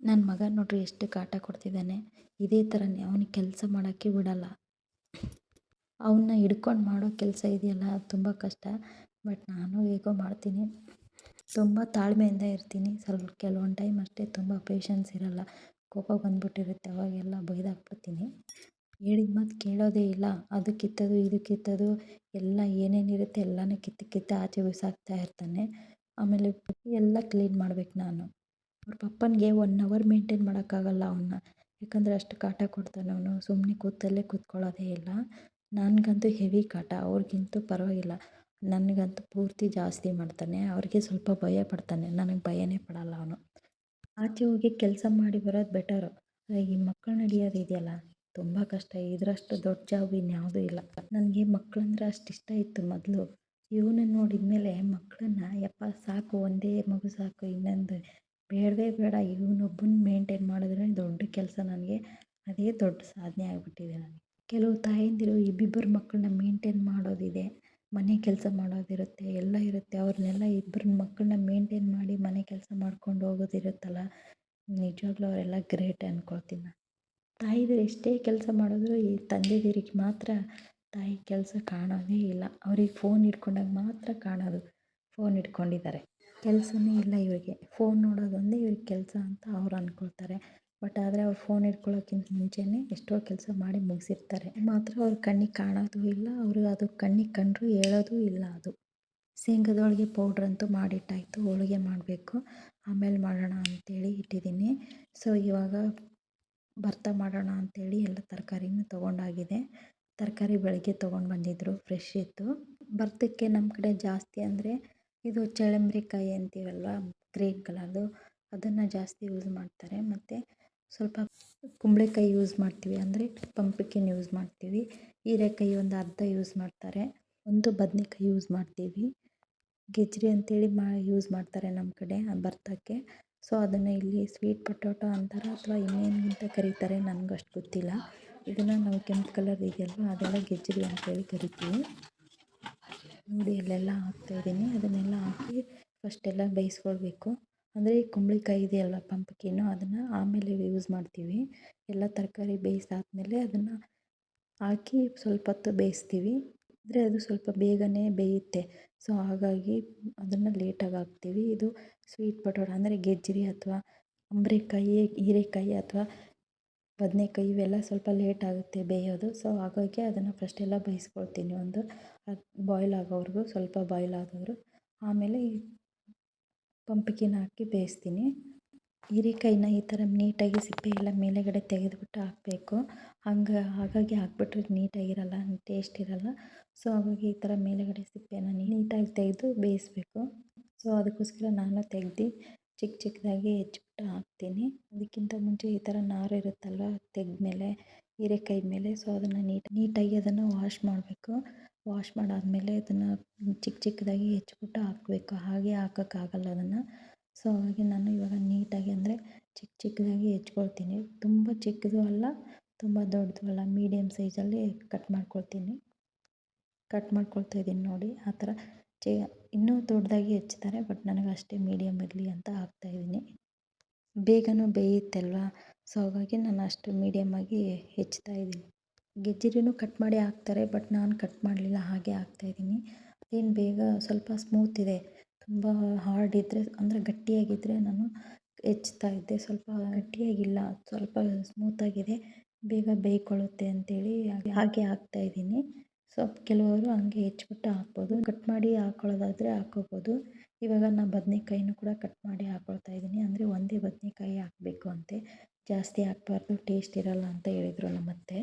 ನನ್ನ ಮಗ ನೋಡ್ರಿ ಎಷ್ಟು ಕಾಟ ಕೊಡ್ತಿದ್ದಾನೆ ಇದೇ ಥರನೇ ಅವ್ನಿಗೆ ಕೆಲಸ ಮಾಡೋಕ್ಕೆ ಬಿಡಲ್ಲ. ಅವನ್ನ ಹಿಡ್ಕೊಂಡು ಮಾಡೋ ಕೆಲಸ ಇದೆಯಲ್ಲ ತುಂಬ ಕಷ್ಟ ಬಟ್ ನಾನು ಹೇಗೋ ಮಾಡ್ತೀನಿ. ತುಂಬ ತಾಳ್ಮೆಯಿಂದ ಇರ್ತೀನಿ. ಸ್ವಲ್ಪ ಕೆಲವೊಂದು ಟೈಮ್ ಅಷ್ಟೇ ತುಂಬ ಪೇಷನ್ಸ್ ಇರಲ್ಲ. ಕೋಪ ಬಂದ್ಬಿಟ್ಟಿರುತ್ತೆ, ಅವಾಗೆಲ್ಲ ಬೈದಾಕ್ಬಿಡ್ತೀನಿ. ಹೇಳಿದ ಮಾತು ಕೇಳೋದೇ ಇಲ್ಲ. ಅದು ಕಿತ್ತೋದು, ಇದು ಕಿತ್ತೋದು, ಎಲ್ಲ ಏನೇನಿರುತ್ತೆ ಎಲ್ಲನೂ ಕಿತ್ತು ಕಿತ್ತು ಆಚೆ ಬಿಸಾಕ್ತಾ ಇರ್ತಾನೆ. ಆಮೇಲೆ ಎಲ್ಲ ಕ್ಲೀನ್ ಮಾಡ್ಬೇಕು ನಾನು. ಅವ್ರ ಪಪ್ಪನಿಗೆ ಒನ್ ಅವರ್ ಮೇಂಟೈನ್ ಮಾಡೋಕ್ಕಾಗಲ್ಲ ಅವನ್ನ ಯಾಕಂದರೆ ಅಷ್ಟು ಕಾಟ ಕೊಡ್ತಾನೆ ಅವನು. ಸುಮ್ಮನೆ ಕೂತಲ್ಲೇ ಕೂತ್ಕೊಳ್ಳೋದೇ ಇಲ್ಲ. ನನಗಂತೂ ಹೆವಿ ಕಾಟ. ಅವ್ರಿಗಿಂತೂ ಪರವಾಗಿಲ್ಲ. ನನಗಂತೂ ಪೂರ್ತಿ ಜಾಸ್ತಿ ಮಾಡ್ತಾನೆ. ಅವ್ರಿಗೆ ಸ್ವಲ್ಪ ಭಯ ಪಡ್ತಾನೆ. ನನಗೆ ಭಯನೇ ಪಡಲ್ಲ ಅವನು. ಆಚೆ ಹೋಗಿ ಕೆಲಸ ಮಾಡಿ ಬರೋದು ಬೆಟರು ಈ ಮಕ್ಕಳು ನಡೆಯೋದು ಇದೆಯಲ್ಲ? ತುಂಬ ಕಷ್ಟ. ಇದರಷ್ಟು ದೊಡ್ಡ ಜಾಬ್ ಇನ್ಯಾವುದೂ ಇಲ್ಲ. ನನಗೆ ಮಕ್ಕಳಂದ್ರೆ ಅಷ್ಟು ಇಷ್ಟ ಇತ್ತು ಮೊದಲು. ಇವನ್ನ ನೋಡಿದ ಮೇಲೆ ಮಕ್ಕಳನ್ನ ಯಪ್ಪ ಸಾಕು, ಒಂದೇ ಮಗು ಸಾಕು, ಇನ್ನೊಂದು. ಬೇಡವೇ ಬೇಡ. ಇವನೊಬ್ಬನ ಮೇಂಟೈನ್ ಮಾಡಿದ್ರೆ ದೊಡ್ಡ ಕೆಲಸ ನನಗೆ. ಅದೇ ದೊಡ್ಡ ಸಾಧನೆ ಆಗಿಬಿಟ್ಟಿದೆ ನನಗೆ. ಕೆಲವು ತಾಯಂದಿರು ಇಬ್ಬಿಬ್ಬರು ಮಕ್ಕಳನ್ನ ಮೇಂಟೈನ್ ಮಾಡೋದಿದೆ. ಮನೆ ಕೆಲಸ ಮಾಡೋದಿರುತ್ತೆ, ಎಲ್ಲ ಇರುತ್ತೆ. ಅವ್ರನ್ನೆಲ್ಲ ಇಬ್ಬರು ಮಕ್ಕಳನ್ನ ಮೇಂಟೈನ್ ಮಾಡಿ ಮನೆ ಕೆಲಸ ಮಾಡ್ಕೊಂಡು ಹೋಗೋದಿರುತ್ತಲ್ಲ. ನಿಜವಾಗ್ಲೂ ಅವರೆಲ್ಲ ಗ್ರೇಟ್ ಅಂದ್ಕೊಳ್ತೀನಿ ನಾನು. ತಾಯಿದಿರು ಎಷ್ಟೇ ಕೆಲಸ ಮಾಡಿದ್ರು ಈ ತಂದೆದಿರಿಗೆ ಮಾತ್ರ ತಾಯಿ ಕೆಲಸ ಕಾಣೋದೇ ಇಲ್ಲ. ಅವ್ರಿಗೆ ಫೋನ್ ಇಟ್ಕೊಂಡಾಗ ಮಾತ್ರ ಕಾಣೋದು. ಫೋನ್ ಹಿಡ್ಕೊಂಡಿದ್ದಾರೆ. ಕೆಲಸನೇ ಇಲ್ಲ ಇವರಿಗೆ. ಫೋನ್ ನೋಡೋದೊಂದೇ ಇವ್ರಿಗೆ ಕೆಲಸ ಅಂತ ಅವ್ರು ಅಂದ್ಕೊಳ್ತಾರೆ ಬಟ್ ಆದರೆ ಅವ್ರು ಫೋನ್ ಹಿಡ್ಕೊಳ್ಳೋಕ್ಕಿಂತ ಮುಂಚೆಯೇ ಎಷ್ಟೋ ಕೆಲಸ ಮಾಡಿ ಮುಗಿಸಿರ್ತಾರೆ. ಮಾತ್ರ ಅವ್ರ ಕಣ್ಣಿಗೆ ಕಾಣೋದು ಇಲ್ಲ, ಅವರು ಅದು ಕಣ್ಣಿಗೆ ಕಂಡರೂ ಹೇಳೋದು ಇಲ್ಲ ಅದು. ಶೇಂಗದ ಪೌಡ್ರ್ ಪೌಡ್ರಂತೂ ಮಾಡಿಟ್ಟಾಯಿತು, ಹೋಳಿಗೆ ಮಾಡಬೇಕು. ಆಮೇಲೆ ಮಾಡೋಣ ಅಂಥೇಳಿ ಇಟ್ಟಿದ್ದೀನಿ. ಸೊ ಇವಾಗ ಭರ್ತ ಮಾಡೋಣ ಅಂಥೇಳಿ ಎಲ್ಲ ತರಕಾರಿನೂ ತೊಗೊಂಡಾಗಿದೆ. ತರಕಾರಿ ಬೆಳಗ್ಗೆ ತೊಗೊಂಡು ಬಂದಿದ್ದರು ಫ್ರೆಶ್ ಇತ್ತು. ಭರ್ತಕ್ಕೆ ನಮ್ಮ ಕಡೆ ಜಾಸ್ತಿ ಅಂದರೆ ಇದು ಚಳಂಬ್ರಿಕಾಯಿ ಅಂತೀವಲ್ವ ಗ್ರೀನ್ ಕಲರ್ದು ಅದನ್ನು ಜಾಸ್ತಿ ಯೂಸ್ ಮಾಡ್ತಾರೆ. ಮತ್ತು ಸ್ವಲ್ಪ ಕುಂಬಳಕಾಯಿ ಯೂಸ್ ಮಾಡ್ತೀವಿ. ಅಂದರೆ ಪಂಪಿಕಿನ್ ಯೂಸ್ ಮಾಡ್ತೀವಿ. ಹೀರೆಕಾಯಿ ಒಂದು ಅರ್ಧ ಯೂಸ್ ಮಾಡ್ತಾರೆ. ಒಂದು ಬದನೇಕಾಯಿ ಯೂಸ್ ಮಾಡ್ತೀವಿ. ಗೆಜ್ಜರಿ ಅಂತೇಳಿ ಮಾ ಯೂಸ್ ಮಾಡ್ತಾರೆ ನಮ್ಮ ಕಡೆ ಬರ್ತಕ್ಕೆ. ಸೊ ಅದನ್ನು ಇಲ್ಲಿ ಸ್ವೀಟ್ ಪೊಟೊಟೊ ಅಂತಾರೆ ಅಥವಾ ಇನ್ನೇನು ಅಂತ ಕರೀತಾರೆ ನನಗಷ್ಟು ಗೊತ್ತಿಲ್ಲ. ಇದನ್ನು ನಾವು ಕೆಂಪು ಕಲರ್ ಇದೆಯಲ್ವ ಅದೆಲ್ಲ ಗೆಜ್ಜರಿ ಅಂತೇಳಿ ಕರಿತೀವಿ. ನೋಡಿ, ಅಲ್ಲೆಲ್ಲ ಹಾಕ್ತಾಯಿದ್ದೀನಿ ಅದನ್ನೆಲ್ಲ ಹಾಕಿ ಫಸ್ಟೆಲ್ಲ ಬೇಯಿಸ್ಕೊಳ್ಬೇಕು. ಅಂದರೆ ಕುಂಬಳಕಾಯಿ ಇದೆಯಲ್ವ ಪಂಪ್ಕಿನ್ನು ಅದನ್ನು ಆಮೇಲೆ ಯೂಸ್ ಮಾಡ್ತೀವಿ. ಎಲ್ಲ ತರಕಾರಿ ಬೇಯಿಸಾದ್ಮೇಲೆ ಅದನ್ನು ಹಾಕಿ ಸ್ವಲ್ಪ ಹೊತ್ತು ಬೇಯಿಸ್ತೀವಿ. ಅಂದರೆ ಅದು ಸ್ವಲ್ಪ ಬೇಗನೆ ಬೇಯುತ್ತೆ. ಸೊ ಹಾಗಾಗಿ ಅದನ್ನು ಲೇಟಾಗಿ ಹಾಕ್ತೀವಿ. ಇದು ಸ್ವೀಟ್ ಪಟೋಟ ಅಂದರೆ ಗೆಜ್ಜರಿ ಅಥವಾ ಅಂಬ್ರೆಕಾಯಿ, ಹೀರೆಕಾಯಿ ಅಥವಾ ಬದನೇಕಾಯಿ ಇವೆಲ್ಲ ಸ್ವಲ್ಪ ಲೇಟ್ ಆಗುತ್ತೆ ಬೇಯೋದು. ಸೊ ಹಾಗಾಗಿ ಅದನ್ನು ಫಸ್ಟೆಲ್ಲ ಬೇಯಿಸ್ಕೊಳ್ತೀನಿ. ಒಂದು ಬಾಯ್ಲ್ ಆಗೋವರೆಗೂ ಸ್ವಲ್ಪ ಬಾಯ್ಲ್ ಆಗೋರು ಆಮೇಲೆ ಪಂಪ್ಕಿನ್ ಹಾಕಿ ಬೇಯಿಸ್ತೀನಿ. ಹೀರೆಕಾಯಿನ ಈ ಥರ ನೀಟಾಗಿ ಸಿಪ್ಪೆ ಎಲ್ಲ ಮೇಲೆಗಡೆ ತೆಗೆದುಬಿಟ್ಟು ಹಾಕಬೇಕು. ಹಂಗೆ, ಹಾಗಾಗಿ ಹಾಕ್ಬಿಟ್ರೆ ನೀಟಾಗಿರಲ್ಲ, ಟೇಸ್ಟ್ ಇರಲ್ಲ. ಸೊ, ಹಾಗಾಗಿ ಈ ಥರ ಮೇಲುಗಡೆ ಸಿಪ್ಪೆನ ನೀಟಾಗಿ ತೆಗೆದು ಬೇಯಿಸ್ಬೇಕು. ಸೊ, ಅದಕ್ಕೋಸ್ಕರ ನಾನು ತೆಗ್ದು ಚಿಕ್ಕ ಚಿಕ್ಕದಾಗಿ ಹೆಚ್ಚಿಬಿಟ್ಟು ಹಾಕ್ತೀನಿ. ಅದಕ್ಕಿಂತ ಮುಂಚೆ ಈ ಥರ ನಾರು ಇರುತ್ತಲ್ವ, ತೆಗೆದ್ಮೇಲೆ, ಹೀರೆಕಾಯಿ ಮೇಲೆ. ಸೊ, ಅದನ್ನು ನೀಟ್, ನೀಟಾಗಿ ಅದನ್ನು ವಾಶ್ ಮಾಡಬೇಕು. ವಾಶ್ ಮಾಡಾದಮೇಲೆ ಅದನ್ನು ಚಿಕ್ಕ ಚಿಕ್ಕದಾಗಿ ಹೆಚ್ಚಿಬಿಟ್ಟು ಹಾಕಬೇಕು. ಹಾಗೆ ಹಾಕೋಕ್ಕಾಗಲ್ಲ ಅದನ್ನು. ಸೊ ಹಾಗೆ ನಾನು ಇವಾಗ ನೀಟಾಗಿ ಅಂದರೆ ಚಿಕ್ಕ ಚಿಕ್ಕದಾಗಿ ಹೆಚ್ಕೊಳ್ತೀನಿ. ತುಂಬ ಚಿಕ್ಕದು ಅಲ್ಲ, ತುಂಬ ದೊಡ್ಡದು ಅಲ್ಲ ಮೀಡಿಯಮ್ ಸೈಜಲ್ಲಿ ಕಟ್ ಮಾಡ್ಕೊಳ್ತೀನಿ. ಕಟ್ ಮಾಡ್ಕೊಳ್ತಾ ಇದ್ದೀನಿ ನೋಡಿ, ಆ ಥರ ಚೆ, ಇನ್ನೂ ದೊಡ್ಡದಾಗಿ ಹೆಚ್ಚುತ್ತಾರೆ ಬಟ್ ನನಗೆ ಅಷ್ಟೇ ಮೀಡಿಯಮ್ ಇರಲಿ ಅಂತ ಹಾಕ್ತಾಯಿದ್ದೀನಿ ಬೇಗನೂ ಬೇಯುತ್ತಲ್ವ ಸೊ ಹಾಗಾಗಿ ನಾನು ಅಷ್ಟು ಮೀಡಿಯಮ್ಮಾಗಿ ಹೆಚ್ತಾ ಇದ್ದೀನಿ. ಗೆಜ್ಜರಿನೂ ಕಟ್ ಮಾಡಿ ಹಾಕ್ತಾರೆ ಬಟ್ ನಾನು ಕಟ್ ಮಾಡಲಿಲ್ಲ, ಹಾಗೆ ಹಾಕ್ತಾಯಿದ್ದೀನಿ ಅದೇನು ಬೇಗ ಸ್ವಲ್ಪ ಸ್ಮೂತ್ ಇದೆ. ತುಂಬ ಹಾರ್ಡ್ ಇದ್ದರೆ ಅಂದರೆ ಗಟ್ಟಿಯಾಗಿದ್ದರೆ ನಾನು ಹೆಚ್ತಾ ಇದ್ದೆ. ಸ್ವಲ್ಪ ಗಟ್ಟಿಯಾಗಿಲ್ಲ, ಸ್ವಲ್ಪ ಸ್ಮೂತಾಗಿದೆ ಬೇಗ ಬೇಯ್ಕೊಳ್ಳುತ್ತೆ ಅಂತೇಳಿ ಹಾಗೆ ಹಾಗೆ ಹಾಕ್ತಾಯಿದ್ದೀನಿ ಸೊ, ಕೆಲವರು ಹಂಗೆ ಹೆಚ್ಚಿಬಿಟ್ಟು ಹಾಕ್ಬೋದು. ಕಟ್ ಮಾಡಿ ಹಾಕ್ಕೊಳ್ಳೋದಾದರೆ ಹಾಕ್ಕೋಬೋದು ಇವಾಗ ನಾನು ಬದನೇಕಾಯಿನೂ ಕೂಡ ಕಟ್ ಮಾಡಿ ಹಾಕ್ಕೊಳ್ತಾ ಇದ್ದೀನಿ. ಅಂದರೆ ಒಂದೇ ಬದನೇಕಾಯಿ ಹಾಕಬೇಕು ಅಂತೆ. ಜಾಸ್ತಿ ಹಾಕ್ಬಾರ್ದು ಟೇಸ್ಟ್ ಇರಲ್ಲ ಅಂತ ಹೇಳಿದರು ನಮ್ಮತ್ತೆ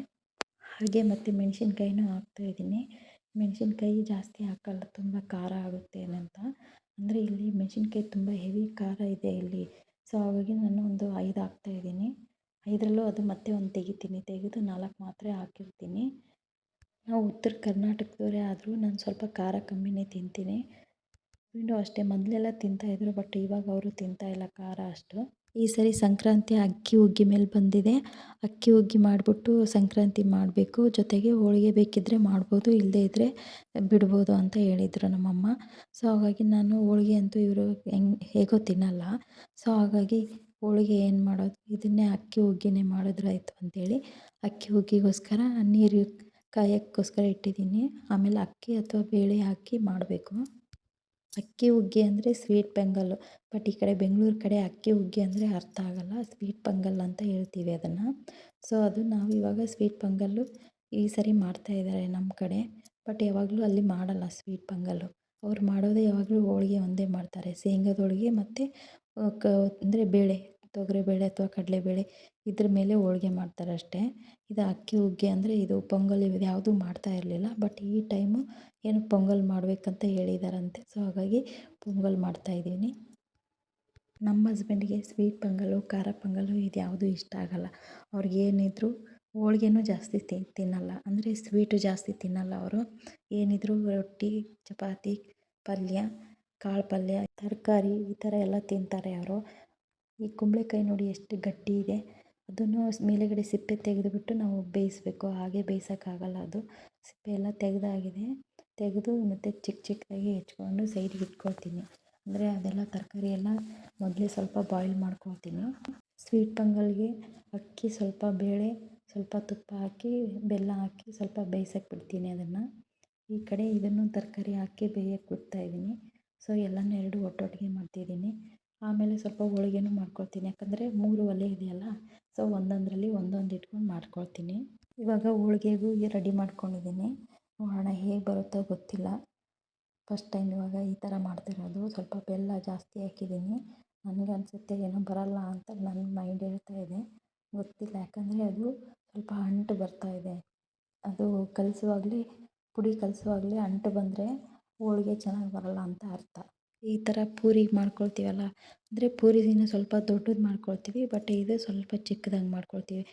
ಹಾಗೆ ಮತ್ತು ಮೆಣಸಿನ್ಕಾಯಿನೂ ಹಾಕ್ತಾಯಿದ್ದೀನಿ ಮೆಣಸಿನ್ಕಾಯಿ ಜಾಸ್ತಿ ಹಾಕಲ್ಲ, ತುಂಬ ಖಾರ ಆಗುತ್ತೆ ಅಂತ ಅಂದರೆ ಇಲ್ಲಿ ಮೆಣಸಿನ್ಕಾಯಿ ತುಂಬ ಹೆವಿ ಖಾರ ಇದೆ ಇಲ್ಲಿ. ಸೊ ಹಾಗಾಗಿ ನಾನು ಒಂದು ಐದು ಹಾಕ್ತಾಯಿದ್ದೀನಿ ಐದರಲ್ಲೂ ಅದು ಮತ್ತೆ ಒಂದು ತೆಗಿತೀನಿ. ತೆಗೆದು ನಾಲ್ಕು ಮಾತ್ರ ಹಾಕಿರ್ತೀನಿ. ನಾವು ಉತ್ತರ ಕರ್ನಾಟಕದವರೇ ಆದರೂ ನಾನು ಸ್ವಲ್ಪ ಖಾರ ಕಮ್ಮಿನೇ ತಿಂತೀನಿ. ಅಷ್ಟೇ, ಮೊದಲೆಲ್ಲ ತಿಂತಾಯಿದ್ರು ಬಟ್ ಇವಾಗ ಅವರು ತಿಂತಾಯಿಲ್ಲ ಖಾರ ಅಷ್ಟು. ಈ ಸರಿ ಸಂಕ್ರಾಂತಿ ಅಕ್ಕಿ ಹುಗ್ಗಿ ಮೇಲೆ ಬಂದಿದೆ. ಅಕ್ಕಿ ಹುಗ್ಗಿ ಮಾಡಿಬಿಟ್ಟು ಸಂಕ್ರಾಂತಿ ಮಾಡಬೇಕು. ಜೊತೆಗೆ ಹೋಳಿಗೆ ಬೇಕಿದ್ದರೆ ಮಾಡ್ಬೋದು ಇಲ್ಲದೇ ಇದ್ದರೆ ಬಿಡ್ಬೋದು ಅಂತ ಹೇಳಿದರು ನಮ್ಮಮ್ಮ. ಸೊ, ಹಾಗಾಗಿ ನಾನು ಹೋಳಿಗೆ ಅಂತೂ ಇವರು ಹೆಂಗೆ, ಹೇಗೋ ತಿನ್ನಲ್ಲ. ಸೊ, ಹಾಗಾಗಿ ಹೋಳಿಗೆ ಏನು ಮಾಡೋದು? ಇದನ್ನೇ ಅಕ್ಕಿ ಹುಗ್ಗಿನೇ ಮಾಡಿದ್ರಾಯ್ತು ಅಂಥೇಳಿ ಅಕ್ಕಿ ಹುಗ್ಗಿಗೋಸ್ಕರ ನೀರು ಕಾಯಕ್ಕೋಸ್ಕರ ಇಟ್ಟಿದ್ದೀನಿ. ಆಮೇಲೆ ಅಕ್ಕಿ ಅಥವಾ ಬೇಳೆ ಹಾಕಿ ಮಾಡಬೇಕು. ಅಕ್ಕಿ ಹುಗ್ಗಿ ಅಂದರೆ ಸ್ವೀಟ್ ಪೊಂಗಲ್ಲು ಬಟ್ ಈ ಕಡೆ ಬೆಂಗಳೂರು ಕಡೆ ಅಕ್ಕಿ ಹುಗ್ಗಿ ಅಂದರೆ ಅರ್ಥ ಆಗೋಲ್ಲ. ಸ್ವೀಟ್ ಪೊಂಗಲ್ ಅಂತ ಹೇಳ್ತೀವಿ ಅದನ್ನು. ಸೊ ಅದು ನಾವು ಇವಾಗ ಸ್ವೀಟ್ ಪೊಂಗಲ್ಲು ಈ ಸರಿ ಮಾಡ್ತಾಯಿದ್ದಾರೆ ನಮ್ಮ ಕಡೆ ಬಟ್ ಯಾವಾಗಲೂ ಅಲ್ಲಿ ಮಾಡಲ್ಲ ಸ್ವೀಟ್ ಪೊಂಗಲ್ಲು ಅವ್ರು ಮಾಡೋದೇ ಯಾವಾಗಲೂ ಹೋಳಿಗೆ ಒಂದೇ ಮಾಡ್ತಾರೆ. ಶೇಂಗದ ಹೋಳಿಗೆ ಮತ್ತು ಕ, ಅಂದರೆ ಬೇಳೆ. ತೊಗರಿಬೇಳೆ ಅಥವಾ ಕಡಲೆಬೇಳೆ ಇದ್ರ ಮೇಲೆ ಹೋಳ್ಗೆ ಮಾಡ್ತಾರೆ ಅಷ್ಟೇ. ಇದು ಅಕ್ಕಿ ಹುಗ್ಗಿ ಅಂದರೆ ಇದು ಪೊಂಗಲ್ ಇದು ಯಾವುದೂ ಮಾಡ್ತಾ ಇರಲಿಲ್ಲ ಬಟ್ ಈ ಟೈಮು ಏನು ಪೊಂಗಲ್ ಮಾಡಬೇಕಂತ ಹೇಳಿದಾರಂತೆ. ಸೊ ಹಾಗಾಗಿ ಪೊಂಗಲ್ ಮಾಡ್ತಾಯಿದ್ದೀನಿ ನಮ್ಮ ಹಸ್ಬೆಂಡಿಗೆ ಸ್ವೀಟ್ ಪೊಂಗಲ್ಲು ಖಾರ ಪೊಂಗಲು ಇದು ಯಾವುದೂ ಇಷ್ಟ ಆಗಲ್ಲ. ಅವ್ರಿಗೆ ಏನಿದ್ರು ಹೋಳ್ಗೆನೂ ಜಾಸ್ತಿ ತಿನ್ನಲ್ಲ. ಅಂದರೆ ಸ್ವೀಟು ಜಾಸ್ತಿ ತಿನ್ನಲ್ಲ ಅವರು. ಏನಿದ್ರು ರೊಟ್ಟಿ, ಚಪಾತಿ, ಪಲ್ಯ, ಕಾಳು ಪಲ್ಯ, ತರಕಾರಿ ಈ ಥರ ಎಲ್ಲ ತಿಂತಾರೆ ಅವರು ಈ ಕುಂಬಳಕಾಯಿ ನೋಡಿ ಎಷ್ಟು ಗಟ್ಟಿ ಇದೆ. ಅದನ್ನು ಮೇಲುಗಡೆ ಸಿಪ್ಪೆ ತೆಗೆದುಬಿಟ್ಟು ನಾವು ಬೇಯಿಸಬೇಕು. ಹಾಗೆ ಬೇಯಿಸೋಕ್ಕಾಗಲ್ಲ ಅದು. ಸಿಪ್ಪೆ ಎಲ್ಲ ತೆಗೆದಾಗಿದೆ. ತೆಗೆದು ಮತ್ತು ಚಿಕ್ಕ ಚಿಕ್ಕದಾಗಿ ಹೆಚ್ಕೊಂಡು ಸೈಡಿಗೆ ಇಟ್ಕೊಳ್ತೀನಿ. ಅಂದರೆ ಅದೆಲ್ಲ ತರಕಾರಿ ಎಲ್ಲ ಮೊದಲೇ ಸ್ವಲ್ಪ ಬಾಯ್ಲ್ ಮಾಡ್ಕೊಳ್ತೀನಿ. ಸ್ವೀಟ್ ಪೊಂಗಲ್ಗೆ ಅಕ್ಕಿ, ಸ್ವಲ್ಪ ಬೇಳೆ, ಸ್ವಲ್ಪ ತುಪ್ಪ ಹಾಕಿ, ಬೆಲ್ಲ ಹಾಕಿ ಸ್ವಲ್ಪ ಬೇಯ್ಸಕ್ಕೆ ಬಿಡ್ತೀನಿ ಅದನ್ನು. ಈ ಕಡೆ ಇದನ್ನು ತರಕಾರಿ ಹಾಕಿ ಬೇಯಕ್ಕೆ ಬಿಡ್ತಾಯಿದ್ದೀನಿ ಸೊ ಎಲ್ಲನೂ ಎರಡು ಒಟ್ಟೊಟ್ಟಿಗೆ ಮಾಡ್ತಿದ್ದೀನಿ. ಆಮೇಲೆ ಸ್ವಲ್ಪ ಹೋಳಿಗೆನೂ ಮಾಡ್ಕೊಳ್ತೀನಿ. ಯಾಕಂದರೆ ಮೂರು ಒಲೆ ಇದೆಯಲ್ಲ, ಸೊ ಒಂದೊಂದರಲ್ಲಿ ಒಂದೊಂದು ಇಟ್ಕೊಂಡು ಮಾಡ್ಕೊಳ್ತೀನಿ. ಇವಾಗ ಹೋಳ್ಗೆಗೂ ರೆಡಿ ಮಾಡ್ಕೊಂಡಿದ್ದೀನಿ. ಹಣ ಹೇಗೆ ಬರುತ್ತೋ ಗೊತ್ತಿಲ್ಲ. ಫಸ್ಟ್ ಟೈಮ್ ಇವಾಗ ಈ ಥರ ಮಾಡ್ತಿರೋದು. ಸ್ವಲ್ಪ ಬೆಲ್ಲ ಜಾಸ್ತಿ ಹಾಕಿದ್ದೀನಿ. ನನಗೆ ಅನಿಸುತ್ತೆ ಏನೋ ಬರಲ್ಲ ಅಂತ ನನ್ನ ಮೈಂಡ್ ಹೇಳ್ತಾ ಇದೆ. ಗೊತ್ತಿಲ್ಲ, ಯಾಕಂದರೆ ಅದು ಸ್ವಲ್ಪ ಅಂಟು ಬರ್ತಾ ಇದೆ. ಅದು ಕಲಿಸುವಾಗಲೇ, ಪುಡಿ ಕಲಿಸುವಾಗಲೇ ಅಂಟು ಬಂದರೆ ಹೋಳಿಗೆ ಚೆನ್ನಾಗಿ ಬರಲ್ಲ ಅಂತ ಅರ್ಥ. ಈ ಥರ ಪೂರಿ ಮಾಡ್ಕೊಳ್ತೀವಲ್ಲ? ಅಂದರೆ ದಿನ ಸ್ವಲ್ಪ ದೊಡ್ಡದು ಮಾಡ್ಕೊಳ್ತೀವಿ ಬಟ್ ಇದು ಸ್ವಲ್ಪ ಚಿಕ್ಕದಾಗಿ ಮಾಡ್ಕೊಳ್ತೀವಿ.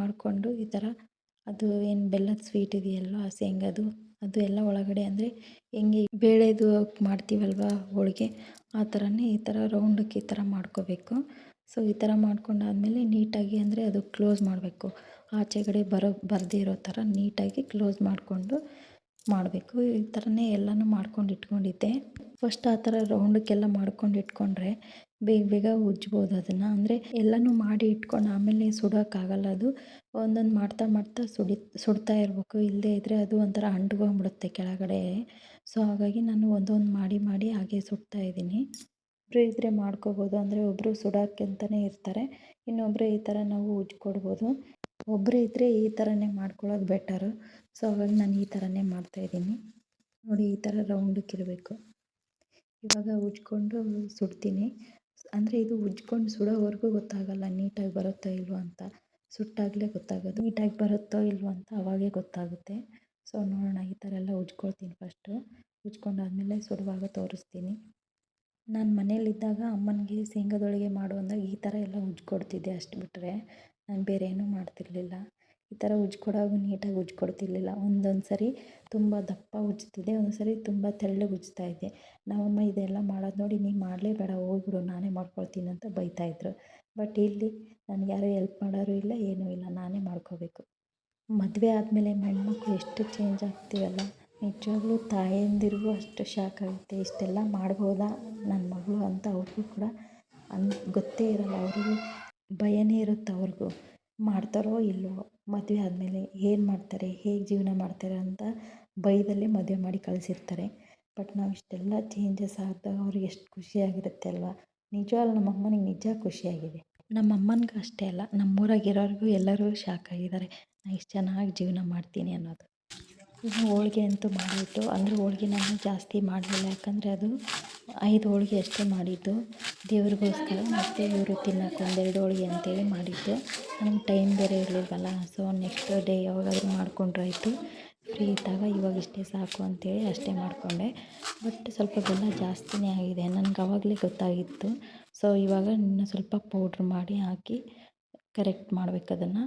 ಮಾಡಿಕೊಂಡು ಈ ಥರ ಅದು ಏನು ಬೆಲ್ಲದ ಸ್ವೀಟ್ ಇದೆಯಲ್ವ ಶೇಂಗಾದು, ಅದು ಎಲ್ಲ ಒಳಗಡೆ ಅಂದರೆ ಹೆಂಗೆ ಬೇಳೆದು ಮಾಡ್ತೀವಲ್ವ ಹೋಳಿಗೆ, ಆ ಥರನೇ ಈ ಥರ ರೌಂಡಕ್ಕೆ ಈ ಥರ ಮಾಡ್ಕೋಬೇಕು. ಸೊ ಈ ಥರ ಮಾಡ್ಕೊಂಡಾದಮೇಲೆ ನೀಟಾಗಿ ಅಂದರೆ ಅದು ಕ್ಲೋಸ್ ಮಾಡಬೇಕು. ಆಚೆಗಡೆ ಬರೋ ಬರದೇ ಇರೋ ಥರ ನೀಟಾಗಿ ಕ್ಲೋಸ್ ಮಾಡಿಕೊಂಡು ಮಾಡಬೇಕು. ಈ ಥರನೇ ಎಲ್ಲನೂ ಮಾಡ್ಕೊಂಡು ಇಟ್ಕೊಂಡಿದ್ದೆ. ಫಸ್ಟ್ ಆ ಥರ ರೌಂಡಕ್ಕೆಲ್ಲ ಮಾಡ್ಕೊಂಡು ಇಟ್ಕೊಂಡ್ರೆ ಬೇಗ ಬೇಗ ಉಜ್ಬೋದು ಅದನ್ನು. ಅಂದರೆ ಎಲ್ಲನೂ ಮಾಡಿ ಇಟ್ಕೊಂಡು ಆಮೇಲೆ ಸುಡೋಕ್ಕಾಗಲ್ಲ ಅದು. ಒಂದೊಂದು ಮಾಡ್ತಾ ಮಾಡ್ತಾ ಸುಡಿ, ಸುಡ್ತಾ ಇರಬೇಕು. ಇಲ್ಲದೇ ಇದ್ದರೆ ಅದು ಒಂಥರ ಅಂಟ್ಕೊಂಬಿಡುತ್ತೆ ಕೆಳಗಡೆ. ಸೊ ಹಾಗಾಗಿ ನಾನು ಒಂದೊಂದು ಮಾಡಿ ಮಾಡಿ ಹಾಗೆ ಸುಡ್ತಾ ಇದ್ದೀನಿ. ಒಬ್ಬರು ಇದ್ದರೆ ಮಾಡ್ಕೋಬೋದು. ಅಂದರೆ ಒಬ್ಬರು ಸುಡೋಕ್ಕೆ ಅಂತಲೇ ಇರ್ತಾರೆ. ಇನ್ನೊಬ್ಬರು ಈ ಥರ ನಾವು ಉಜ್ಕೊಡ್ಬೋದು. ಒಬ್ಬರೇ ಇದ್ದರೆ ಈ ಥರನೇ ಮಾಡ್ಕೊಳ್ಳೋದು ಬೆಟರು ಸೊ ಅವಾಗ ನಾನು ಈ ಥರನೇ ಮಾಡ್ತಾಯಿದ್ದೀನಿ ನೋಡಿ, ಈ ಥರ ರೌಂಡಕ್ಕಿರಬೇಕು ಇವಾಗ ಉಜ್ಕೊಂಡು ಸುಡ್ತೀನಿ. ಅಂದರೆ ಇದು ಉಜ್ಕೊಂಡು ಸುಡೋವರೆಗೂ ಗೊತ್ತಾಗಲ್ಲ ನೀಟಾಗಿ ಬರುತ್ತೋ ಇಲ್ವೋ ಅಂತ. ಸುಟ್ಟಾಗಲೇ ಗೊತ್ತಾಗೋದು. ನೀಟಾಗಿ ಬರುತ್ತೋ ಇಲ್ವೋ ಅಂತ ಅವಾಗೇ ಗೊತ್ತಾಗುತ್ತೆ. ಸೊ ನೋಡೋಣ, ಈ ಥರ ಎಲ್ಲ ಉಜ್ಕೊಳ್ತೀನಿ ಫಸ್ಟು ಉಜ್ಕೊಂಡಾದಮೇಲೆ ಸುಡುವಾಗ ತೋರಿಸ್ತೀನಿ. ನಾನು ಮನೇಲಿದ್ದಾಗ ಅಮ್ಮನಿಗೆ ಶೇಂಗದೊಳಗೆ ಮಾಡು ಅಂದಾಗ ಈ ಥರ ಎಲ್ಲ ಉಜ್ಕೊಡ್ತಿದ್ದೆ ಅಷ್ಟು ಬಿಟ್ಟರೆ ನಾನು ಬೇರೆ ಏನೂ ಮಾಡ್ತಿರಲಿಲ್ಲ. ಈ ಥರ ಉಜ್ಕೊಡೋವಾಗ ನೀಟಾಗಿ ಉಜ್ಕೊಡ್ತಿರ್ಲಿಲ್ಲ. ಒಂದೊಂದು ಸರಿ ತುಂಬ ದಪ್ಪ ಉಜ್ತಿದೆ, ಒಂದೊಂದು ಸರಿ ತುಂಬ ತೆಳ್ಳಗೆ ಉಜ್ತಾ ಇದ್ದೆ ನಮ್ಮಮ್ಮ ಇದೆಲ್ಲ ಮಾಡೋದು ನೋಡಿ ನೀನು ಮಾಡಲೇಬೇಡ ಹೋಗ್ಬಿಡು, ನಾನೇ ಮಾಡ್ಕೊಳ್ತೀನಿ ಅಂತ ಬೈತಾಯಿದ್ರು ಬಟ್ ಇಲ್ಲಿ ನನಗೆ ಯಾರೂ ಎಲ್ಪ್ ಮಾಡೋರು ಇಲ್ಲ, ಏನೂ ಇಲ್ಲ, ನಾನೇ ಮಾಡ್ಕೋಬೇಕು. ಮದುವೆ ಆದಮೇಲೆ ಹೆಣ್ಮಕ್ಳು ಎಷ್ಟು ಚೇಂಜ್ ಆಗ್ತೀವಲ್ಲ. ನಿಜವಾಗ್ಲೂ ತಾಯಂದಿರಿಗೂ ಅಷ್ಟು ಶಾಕ್ ಆಗುತ್ತೆ. ಇಷ್ಟೆಲ್ಲ ಮಾಡ್ಬೋದಾ ನನ್ನ ಮಗಳು ಅಂತ ಅವ್ರಿಗೂ ಕೂಡ ಅನ್, ಗೊತ್ತೇ ಇರಲ್ಲ. ಅವ್ರಿಗೂ ಭಯನೇ ಇರುತ್ತೆ ಅವ್ರಿಗೂ. ಮಾಡ್ತಾರೋ ಇಲ್ಲವೋ ಮದುವೆ ಆದಮೇಲೆ ಏನು ಮಾಡ್ತಾರೆ, ಹೇಗೆ ಜೀವನ ಮಾಡ್ತಾರೆ ಅಂತ ಭಯದಲ್ಲೇ ಮದುವೆ ಮಾಡಿ ಕಳಿಸಿರ್ತಾರೆ. ಬಟ್ ನಾವು ಇಷ್ಟೆಲ್ಲ ಚೇಂಜಸ್ ಆದಾಗ ಅವ್ರಿಗೆ ಎಷ್ಟು ಖುಷಿಯಾಗಿರುತ್ತೆ ಅಲ್ವಾ? ನಿಜವಾಗ್ಲೂ ನಮ್ಮ ಅಮ್ಮನಿಗೆ ನಿಜ ಖುಷಿಯಾಗಿದೆ ನಮ್ಮ ಅಮ್ಮನಿಗೂ ಅಷ್ಟೇ ಅಲ್ಲ ನಮ್ಮೂರಾಗಿರೋರಿಗೂ ಎಲ್ಲರೂ ಶಾಕ್ ಆಗಿದ್ದಾರೆ. ನಾನು ಇಷ್ಟು ಚೆನ್ನಾಗಿ ಜೀವನ ಮಾಡ್ತೀನಿ ಅನ್ನೋದು. ಇನ್ನು ಹೋಳ್ಗೆ ಅಂತೂ ಮಾಡಿತ್ತು ಅಂದರೆ ಹೋಳ್ಗೆ ನಾನು ಜಾಸ್ತಿ ಮಾಡಲಿಲ್ಲ. ಯಾಕಂದರೆ ಅದು ಐದು ಹೋಳಿಗೆ ಅಷ್ಟೇ ಮಾಡಿದ್ದು. ದೇವ್ರಿಗೋಸ್ಕರ ಮತ್ತು ಇವರು ತಿನ್ನೋಕೆ ಒಂದೆರಡು ಹೋಳಿಗೆ ಅಂತೇಳಿ ಮಾಡಿದ್ದು. ನಮ್ಗೆ ಟೈಮ್ ಬೇರೆ ಇರಲಿಲ್ವಲ್ಲ ಸೊ ನೆಕ್ಸ್ಟ್ ಡೇ ಯಾವಾಗಾದರೂ ಮಾಡಿಕೊಂಡ್ರಾಯ್ತು ಫ್ರೀ ಇದ್ದಾಗ ಇವಾಗ ಇಷ್ಟೇ ಸಾಕು ಅಂತೇಳಿ ಅಷ್ಟೇ ಮಾಡಿಕೊಂಡೆ. ಬಟ್ ಸ್ವಲ್ಪ ಬೆಲ್ಲ ಜಾಸ್ತಿನೇ ಆಗಿದೆ. ನನಗೆ ಅವಾಗಲೇ ಗೊತ್ತಾಗಿತ್ತು. ಸೊ ಇವಾಗ ಇನ್ನೂ ಸ್ವಲ್ಪ ಪೌಡ್ರ್ ಮಾಡಿ ಹಾಕಿ ಕರೆಕ್ಟ್ ಮಾಡ್ಬೇಕು ಅದನ್ನು.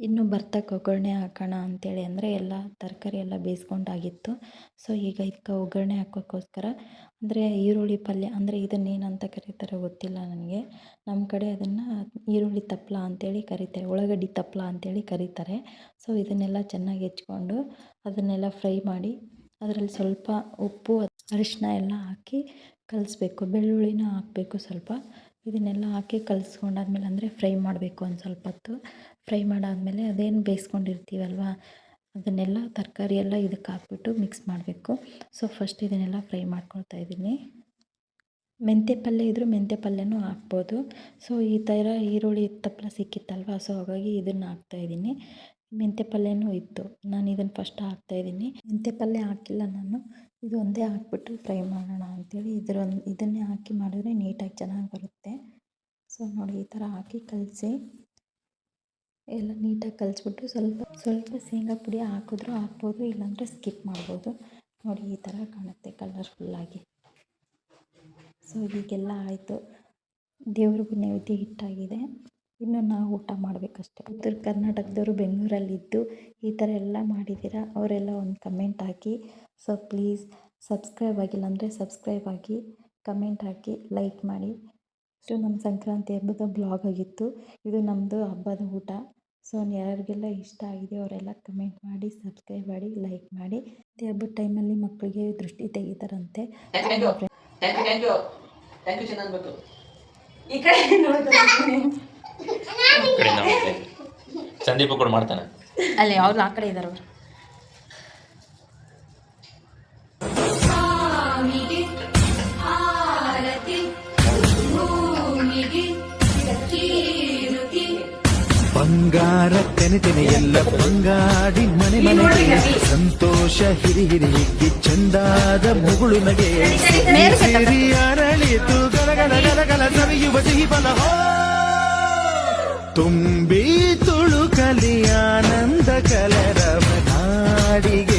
ಇನ್ನು ಬರ್ತಕ್ಕೆ ಒಗ್ಗರಣೆ ಹಾಕೋಣ ಅಂತೇಳಿ ಅಂದರೆ ಎಲ್ಲ ತರಕಾರಿ ಎಲ್ಲ ಬೇಯಿಸ್ಕೊಂಡಾಗಿತ್ತು. ಸೊ ಈಗ ಇದಕ್ಕೆ ಒಗ್ಗರಣೆ ಹಾಕೋಕ್ಕೋಸ್ಕರ ಅಂದರೆ ಈರುಳ್ಳಿ ಪಲ್ಯ ಅಂದರೆ ಇದನ್ನು ಏನಂತ ಕರೀತಾರೆ ಗೊತ್ತಿಲ್ಲ ನನಗೆ. ನಮ್ಮ ಕಡೆ ಅದನ್ನು ಈರುಳ್ಳಿ ತಪ್ಪಲ ಅಂತೇಳಿ ಕರೀತಾರೆ. ಉಳ್ಳಾಗಡ್ಡಿ ತಪ್ಪಲ ಅಂತೇಳಿ ಕರೀತಾರೆ. ಸೊ ಇದನ್ನೆಲ್ಲ ಚೆನ್ನಾಗಿ ಹೆಚ್ಕೊಂಡು ಅದನ್ನೆಲ್ಲ ಫ್ರೈ ಮಾಡಿ ಅದರಲ್ಲಿ ಸ್ವಲ್ಪ ಉಪ್ಪು ಅರಿಶಿನ ಎಲ್ಲ ಹಾಕಿ ಕಲಿಸ್ಬೇಕು. ಬೆಳ್ಳುಳ್ಳಿನ ಹಾಕಬೇಕು ಸ್ವಲ್ಪ. ಇದನ್ನೆಲ್ಲ ಹಾಕಿ ಕಲಿಸ್ಕೊಂಡಾದ್ಮೇಲೆ ಅಂದರೆ ಫ್ರೈ ಮಾಡಬೇಕು ಒಂದು ಸ್ವಲ್ಪ ಹೊತ್ತು. ಫ್ರೈ ಮಾಡಾದಮೇಲೆ ಅದೇನು ಬೇಯಿಸ್ಕೊಂಡಿರ್ತೀವಲ್ವ, ಅದನ್ನೆಲ್ಲ ತರಕಾರಿ ಎಲ್ಲ ಇದಕ್ಕೆ ಹಾಕ್ಬಿಟ್ಟು ಮಿಕ್ಸ್ ಮಾಡಬೇಕು. ಸೊ ಫಸ್ಟ್ ಇದನ್ನೆಲ್ಲ ಫ್ರೈ ಮಾಡ್ಕೊಳ್ತಾ ಇದ್ದೀನಿ. ಮೆಂತ್ಯ ಪಲ್ಯ ಇದ್ದರೂ ಮೆಂತ್ಯ ಪಲ್ಯನೂ ಹಾಕ್ಬೋದು. ಸೊ ಈ ಥರ ಈರುಳ್ಳಿ ತಪ್ಪಲ ಸಿಕ್ಕಿತ್ತಲ್ವ ಸೊ ಹಾಗಾಗಿ ಇದನ್ನು ಹಾಕ್ತಾಯಿದ್ದೀನಿ ಮೆಂತ್ಯ ಪಲ್ಯನೂ ಇತ್ತು, ನಾನು ಇದನ್ನು ಫಸ್ಟ್ ಹಾಕ್ತಾಯಿದ್ದೀನಿ ಮೆಂತ್ಯ ಪಲ್ಯ ಹಾಕಿಲ್ಲ ನಾನು, ಇದು ಒಂದೇ ಹಾಕ್ಬಿಟ್ಟು ಫ್ರೈ ಮಾಡೋಣ ಅಂಥೇಳಿ ಇದರೊಂದು, ಇದನ್ನೇ ಹಾಕಿ ಮಾಡಿದ್ರೆ ನೀಟಾಗಿ ಚೆನ್ನಾಗಿ ಬರುತ್ತೆ. ಸೊ ನೋಡಿ ಈ ಥರ ಹಾಕಿ ಕಲಸಿ. ಎಲ್ಲ ನೀಟಾಗಿ ಕಲಿಸ್ಬಿಟ್ಟು ಸ್ವಲ್ಪ ಸ್ವಲ್ಪ ಶೇಂಗಾ ಪುಡಿ ಹಾಕಿದ್ರೂ ಹಾಕ್ಬೋದು, ಇಲ್ಲಾಂದರೆ ಸ್ಕಿಪ್ ಮಾಡ್ಬೋದು. ನೋಡಿ ಈ ಥರ ಕಾಣುತ್ತೆ ಕಲರ್ಫುಲ್ಲಾಗಿ ಸೊ ಹೀಗೆಲ್ಲ ಆಯಿತು. ದೇವ್ರಿಗೂ ನೈವೇದ್ಯ ಹಿಟ್ಟಾಗಿದೆ. ಇನ್ನು ನಾವು ಊಟ ಮಾಡಬೇಕಷ್ಟೆ. ಉತ್ತರ ಕರ್ನಾಟಕದವರು ಬೆಂಗಳೂರಲ್ಲಿದ್ದು ಈ ಥರ ಎಲ್ಲ ಮಾಡಿದ್ದೀರಾ? ಅವರೆಲ್ಲ ಒಂದು ಕಮೆಂಟ್ ಹಾಕಿ. ಸೊ ಪ್ಲೀಸ್ ಸಬ್ಸ್ಕ್ರೈಬ್ ಆಗಿಲ್ಲ ಅಂದರೆ ಸಬ್ಸ್ಕ್ರೈಬ್ ಆಗಿ ಕಮೆಂಟ್ ಹಾಕಿ ಲೈಕ್ ಮಾಡಿ. ಇಷ್ಟು ನಮ್ಮ ಸಂಕ್ರಾಂತಿ ಹಬ್ಬದ ಬ್ಲಾಗ್ ಆಗಿತ್ತು. ಇದು ನಮ್ಮದು ಹಬ್ಬದ ಊಟ. ಸೊ ಯಾರಿಗೆಲ್ಲ ಇಷ್ಟ ಆಗಿದೆ ಅವರೆಲ್ಲ ಕಮೆಂಟ್ ಮಾಡಿ ಸಬ್ಸ್ಕ್ರೈಬ್ ಮಾಡಿ ಲೈಕ್ ಮಾಡಿ. ಮತ್ತು ಹಬ್ಬದ ಟೈಮಲ್ಲಿ ಮಕ್ಕಳಿಗೆ ದೃಷ್ಟಿ ತೆಗಿತಾರಂತೆ. ಸಂದೀಪ ಕೂಡ ಮಾಡ್ತಾನೆ. ಅಲ್ಲಿ ಅವ್ರು ಆ ಕಡೆ ಇದ್ದಾರೆ ಬಂಗಾರ ತೆನೆ ತೆನೆ ಎಲ್ಲ ಬಂಗಾಡಿ ಮನೆ ಮನೆಗೆ ಸಂತೋಷ ಹಿರಿ ಹಿರಿ ಚಂದಾದ ಮುಗುಳು ನಗೆ. ಸಿರಿ ಅರಳಿತು ಗಲಗಲ ಗಲಗಲ ಸವಿಯುವ ಸಿಹಿ ಬಲ ತುಂಬಿ ತುಳು ಕಲಿ ಆನಂದ ಕಲರವ ನಾಡಿಗೆ.